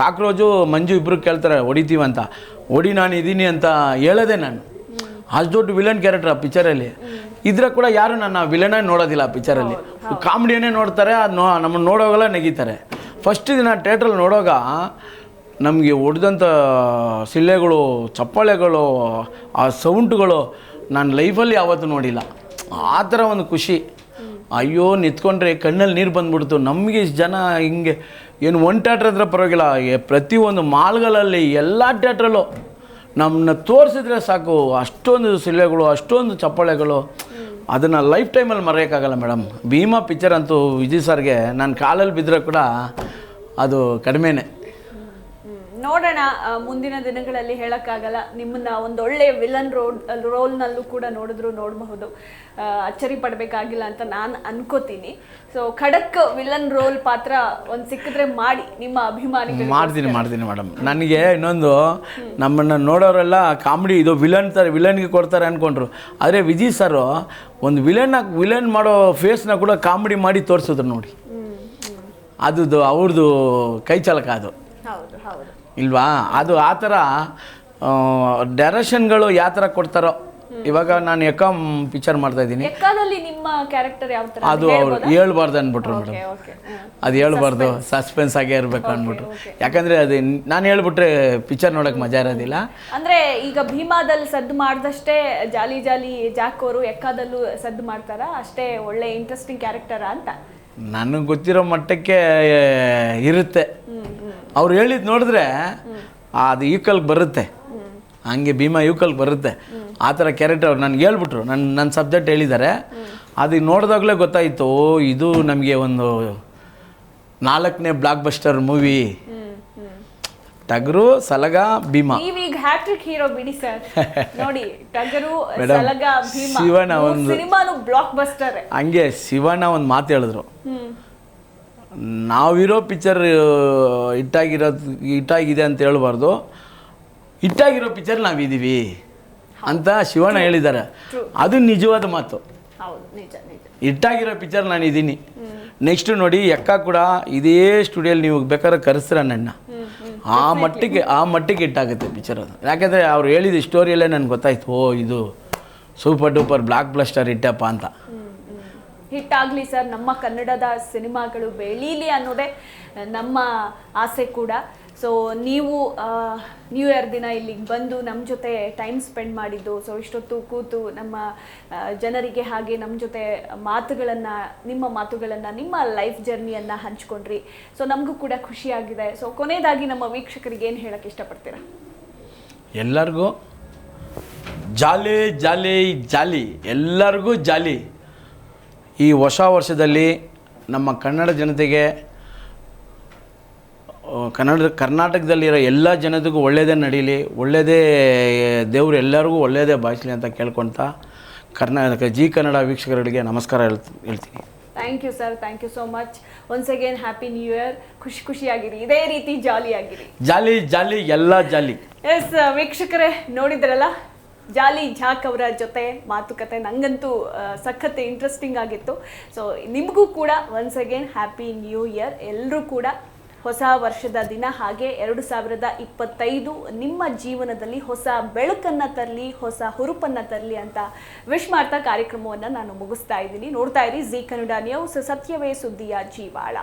ಕಾಕ್ರೋಜು ಮಂಜು ಇಬ್ಬರು ಕೇಳ್ತಾರೆ ಹೊಡಿತೀವಂತ. ಹೊಡಿ ನಾನು ಇದ್ದೀನಿ ಅಂತ ಹೇಳೋದೆ ನಾನು. ಅಷ್ಟು ದೊಡ್ಡ ವಿಲನ್ ಕ್ಯಾರೆಕ್ಟರ್ ಆ ಪಿಕ್ಚರಲ್ಲಿ ಇದ್ರೆ ಕೂಡ ಯಾರು ನನ್ನ ವಿಲನೇ ನೋಡೋದಿಲ್ಲ ಆ ಪಿಕ್ಚರಲ್ಲಿ ಕಾಮಿಡಿಯನ್ನೇ ನೋಡ್ತಾರೆ ಅದು ನೋ ನಮ್ಮನ್ನು ನೋಡೋವಾಗೆಲ್ಲ ನೆಗೀತಾರೆ. ಫಸ್ಟ್ ದಿನ ಥಿಯೇಟ್ರಲ್ಲಿ ನೋಡೋವಾಗ ನಮಗೆ ಹೊಡೆದಂಥ ಸಿಳ್ಳೆಗಳು ಚಪ್ಪಾಳೆಗಳು ಆ ಸೌಂಡ್ಗಳು ನಾನು ಲೈಫಲ್ಲಿ ಯಾವತ್ತೂ ನೋಡಿಲ್ಲ. ಆ ಥರ ಒಂದು ಖುಷಿ. ಅಯ್ಯೋ, ನಿಂತ್ಕೊಂಡ್ರೆ ಕಣ್ಣಲ್ಲಿ ನೀರು ಬಂದ್ಬಿಡ್ತು. ನಮಗೆ ಜನ ಹಿಂಗೆ ಏನು ಒಂದು ಥಿಯೇಟ್ರ್ ಹತ್ರ ಪರವಾಗಿಲ್ಲ. ಪ್ರತಿಯೊಂದು ಮಾಲ್ಗಳಲ್ಲಿ ಎಲ್ಲ ಥಿಯೇಟ್ರಲ್ಲೂ ನಮ್ಮನ್ನ ತೋರಿಸಿದ್ರೆ ಸಾಕು. ಅಷ್ಟೊಂದು ಸಿಲೆಗಳು ಅಷ್ಟೊಂದು ಚಪ್ಪಾಳೆಗಳು. ಅದನ್ನು ಲೈಫ್ ಟೈಮಲ್ಲಿ ಮರೆಯೋಕ್ಕಾಗಲ್ಲ ಮೇಡಮ್ ಭೀಮಾ ಪಿಕ್ಚರ್ ಅಂತೂ ವಿಜಯ್ ಸರ್ಗೆ, ನಾನು ಕಾಲಲ್ಲಿ ಬಿದ್ದರೆ ಕೂಡ ಅದು ಕಡಿಮೆನೇ. ನೋಡೋಣ ಮುಂದಿನ ದಿನಗಳಲ್ಲಿ ಹೇಳೋಕ್ಕಾಗಲ್ಲ. ನಿಮ್ಮನ್ನ ಒಂದೊಳ್ಳೆ ವಿಲನ್ ರೋಲ್ ರೋಲ್ನಲ್ಲೂ ಕೂಡ ನೋಡಿದ್ರು ನೋಡಬಹುದು. ಅಚ್ಚರಿ ಪಡಬೇಕಾಗಿಲ್ಲ ಅಂತ ನಾನು ಅನ್ಕೋತೀನಿ. ಸೊ ಖಡಕ್ ವಿಲನ್ ರೋಲ್ ಪಾತ್ರ ಒಂದು ಸಿಕ್ಕಿದ್ರೆ ಮಾಡಿ ನಿಮ್ಮ ಅಭಿಮಾನಿ ಮಾಡ್ತೀನಿ ಮಾಡ್ತೀನಿ ಮೇಡಮ್ ನನಗೆ ಇನ್ನೊಂದು ನಮ್ಮನ್ನು ನೋಡೋರೆಲ್ಲ ಕಾಮಿಡಿ ಇದು ವಿಲನ್ ಥರ ವಿಲನ್ಗೆ ಕೊಡ್ತಾರೆ ಅಂದ್ಕೊಂಡ್ರು ಆದರೆ ವಿಜಯ್ ಸರು ಒಂದು ವಿಲನ್ ವಿಲನ್ ಮಾಡೋ ಫೇಸ್ನ ಕೂಡ ಕಾಮಿಡಿ ಮಾಡಿ ತೋರಿಸಿದ್ರು ನೋಡಿ. ಅದು ಅವ್ರದ್ದು ಕೈ ಚಾಲಕ ಅದು. ಇಲ್ವಾ? ಅದು ಆ ಥರ ಡೈರೆಕ್ಷನ್ಗಳು ಯಾವ ಥರ ಕೊಡ್ತಾರೋ? ಇವಾಗ ನಾನು ಎಕಮ್ ಪಿಕ್ಚರ್ ಮಾಡ್ತಾ ಇದ್ದೀನಿ. ಎಕ್ಕಾದಲ್ಲಿ ನಿಮ್ಮ ಕ್ಯಾರೆಕ್ಟರ್ ಯಾವ ತರ ಅದು ಅವ್ರು ಹೇಳ್ಬಾರ್ದು ಅಂದ್ಬಿಟ್ರು ಮೇಡಮ್. ಅದು ಹೇಳ್ಬಾರ್ದು ಸಸ್ಪೆನ್ಸ್ ಆಗೇ ಇರಬೇಕು ಅಂದ್ಬಿಟ್ರು. ಯಾಕಂದ್ರೆ ಅದು ನಾನು ಹೇಳ್ಬಿಟ್ರೆ ಪಿಕ್ಚರ್ ನೋಡಕ್ ಮಜಾ ಇರೋದಿಲ್ಲ. ಅಂದ್ರೆ ಈಗ ಭೀಮಾದಲ್ಲಿ ಸದ್ದು ಮಾಡ್ದಷ್ಟೇ ಜಾಲಿ ಜಾಲಿ ಜಾಕ್ ಅವರು ಎಕ್ಕಾದಲ್ಲೂ ಸದ್ದು ಮಾಡ್ತಾರ? ಅಷ್ಟೇ ಒಳ್ಳೆ ಇಂಟ್ರೆಸ್ಟಿಂಗ್ ಕ್ಯಾರೆಕ್ಟರ್ ಅಂತ? ನನಗೆ ಗೊತ್ತಿರೋ ಮಟ್ಟಕ್ಕೆ ಇರುತ್ತೆ. ಅವ್ರು ಹೇಳಿದ್ ನೋಡಿದ್ರೆ ಅದು ಈಕಲ್ಗೆ ಬರುತ್ತೆ. ಹಂಗೆ ಭೀಮಾ ಈಕಲ್ ಬರುತ್ತೆ. ಆ ಥರ ಕ್ಯಾರೆಕ್ಟರ್ ಅವ್ರು ನನಗೆ ಹೇಳ್ಬಿಟ್ರು. ನನ್ನ ನನ್ನ ಸಬ್ಜೆಕ್ಟ್ ಹೇಳಿದ್ದಾರೆ. ಅದು ನೋಡಿದಾಗಲೇ ಗೊತ್ತಾಯಿತು ಇದು ನಮಗೆ ಒಂದು ನಾಲ್ಕನೇ block buster movie Tagaru Salaga Bima. ನೀವೀಗ ಹ್ಯಾಟ್ರಿಕ್ ಹೀರೋ ಬಿಡಿ ಸರ್ ನೋಡಿ ಟಗರು ಸಲಗ ಭೀಮಾ. ಶಿವನ ಒಂದು- ಸಿನಿಮಾನು ಬ್ಲಾಕ್ ಬಸ್ಟರ್ ಹಂಗೆ ಶಿವಣ್ಣ ಒಂದು ಮಾತು ಹೇಳಿದ್ರು. ನಾವಿರೋ ಪಿಕ್ಚರ್ ಹಿಟ್ಟಾಗಿರೋದು ಹಿಟ್ಟಾಗಿದೆ ಅಂತ ಹೇಳ್ಬಾರ್ದು. ಹಿಟ್ಟಾಗಿರೋ ಪಿಕ್ಚರ್ ನಾವಿದ್ದೀವಿ ಅಂತ ಶಿವಣ್ಣ ಹೇಳಿದ್ದಾರೆ. ಅದು ನಿಜವಾದ ಮಾತು. ಹಿಟ್ಟಾಗಿರೋ ಪಿಕ್ಚರ್ ನಾನು ಇದ್ದೀನಿ ನೆಕ್ಸ್ಟ್ ನೋಡಿ ಎಕ್ಕ ಕೂಡ ಇದೇ ಸ್ಟುಡಿಯೋಲಿ ನೀವು ಬೇಕಾದ್ರೆ ಕರೆಸ್ತೀರ ನನ್ನ ಆ ಮಟ್ಟಿಗೆ ಆ ಮಟ್ಟಿಗೆ ಇಟ್ಟಾಗುತ್ತೆ ಪಿಕ್ಚರ್ ಅದು. ಯಾಕಂದರೆ ಅವ್ರು ಹೇಳಿದ ಸ್ಟೋರಿಯಲ್ಲೇ ನನಗೆ ಗೊತ್ತಾಯ್ತು ಓ ಇದು ಸೂಪರ್ ಡೂಪರ್ ಬ್ಲಾಕ್ ಬ್ಲಸ್ಟರ್ ಇಟ್ಟಪ್ಪ ಅಂತ ಹಿಟ್ ಆಗಲಿ ಸರ್, ನಮ್ಮ ಕನ್ನಡದ ಸಿನಿಮಾಗಳು ಬೆಳೀಲಿ ಅನ್ನೋದೇ ನಮ್ಮ ಆಸೆ ಕೂಡ. ಸೊ ನೀವು ನ್ಯೂ ಇಯರ್ ದಿನ ಇಲ್ಲಿಗೆ ಬಂದು ನಮ್ಮ ಜೊತೆ ಟೈಮ್ ಸ್ಪೆಂಡ್ ಮಾಡಿದ್ದು ಸೊ ಇಷ್ಟೊತ್ತು ಕೂತು ನಮ್ಮ ಜನರಿಗೆ ಹಾಗೆ ನಮ್ಮ ಜೊತೆ ಮಾತುಗಳನ್ನು, ನಿಮ್ಮ ಮಾತುಗಳನ್ನು, ನಿಮ್ಮ ಲೈಫ್ ಜರ್ನಿಯನ್ನು ಹಂಚ್ಕೊಂಡ್ರಿ. ಸೊ ನಮಗೂ ಕೂಡ ಖುಷಿಯಾಗಿದೆ. ಸೊ ಕೊನೆಯದಾಗಿ ನಮ್ಮ ವೀಕ್ಷಕರಿಗೆ ಏನು ಹೇಳೋಕ್ಕೆ ಇಷ್ಟಪಡ್ತೀರಾ? ಎಲ್ಲರಿಗೂ ಜಾಲಿ ಜಾಲಿ ಜಾಲಿ, ಎಲ್ಲರಿಗೂ ಜಾಲಿ. ಈ ಹೊಸ ವರ್ಷದಲ್ಲಿ ನಮ್ಮ ಕನ್ನಡ ಜನತೆಗೆ ಕನ್ನಡ ಕರ್ನಾಟಕದಲ್ಲಿರೋ ಎಲ್ಲ ಜನತೆಗೂ ಒಳ್ಳೆಯದೇ ನಡೀಲಿ ಒಳ್ಳೆಯದೇ ದೇವರು ಎಲ್ಲರಿಗೂ ಒಳ್ಳೆಯದೇ ಬಾಯಿಸಲಿ ಅಂತ ಕೇಳ್ಕೊತಾ ಕರ್ನಾಟಕ ಜಿ ಕನ್ನಡ ವೀಕ್ಷಕರಿಗೆ ನಮಸ್ಕಾರ ಹೇಳ್ತ ಹೇಳ್ತೀನಿ. Thank you sir thank you so much once again happy new year ಖುಷಿ ಖುಷಿಯಾಗಿರಿ. ಇದೇ ರೀತಿ ಜಾಲಿಯಾಗಿರಿ. ಜಾಲಿ ಜಾಲಿ ಎಲ್ಲ ಜಾಲಿ. ಎಸ್ ವೀಕ್ಷಕರೇ ನೋಡಿದ್ರಲ್ಲ? ಜಾಲಿ ಝಾಕ್ ಅವರ ಜೊತೆ ಮಾತುಕತೆ ನಂಗಂತೂ ಸಖತ್ ಇಂಟ್ರೆಸ್ಟಿಂಗ್ ಆಗಿತ್ತು. ಸೊ ನಿಮಗೂ ಕೂಡ once again happy new year ಎಲ್ಲರೂ ಕೂಡ ಹೊಸ ವರ್ಷದ ದಿನ ಹಾಗೆ ಎರಡು ಸಾವಿರದ ಇಪ್ಪತ್ತೈದು ನಿಮ್ಮ ಜೀವನದಲ್ಲಿ ಹೊಸ ಬೆಳಕನ್ನು ತರಲಿ, ಹೊಸ ಹುರುಪನ್ನು ತರಲಿ ಅಂತ ವಿಶ್ ಮಾಡ್ತಾ ಕಾರ್ಯಕ್ರಮವನ್ನು ನಾನು ಮುಗಿಸ್ತಾ ಇದ್ದೀನಿ. ನೋಡ್ತಾ ಇರಿ ಜಿ ಕನ್ನಡ ನ್ಯೂಸ್ ಸತ್ಯವೇ ಸುದ್ದಿಯ ಜೀವಾಳ.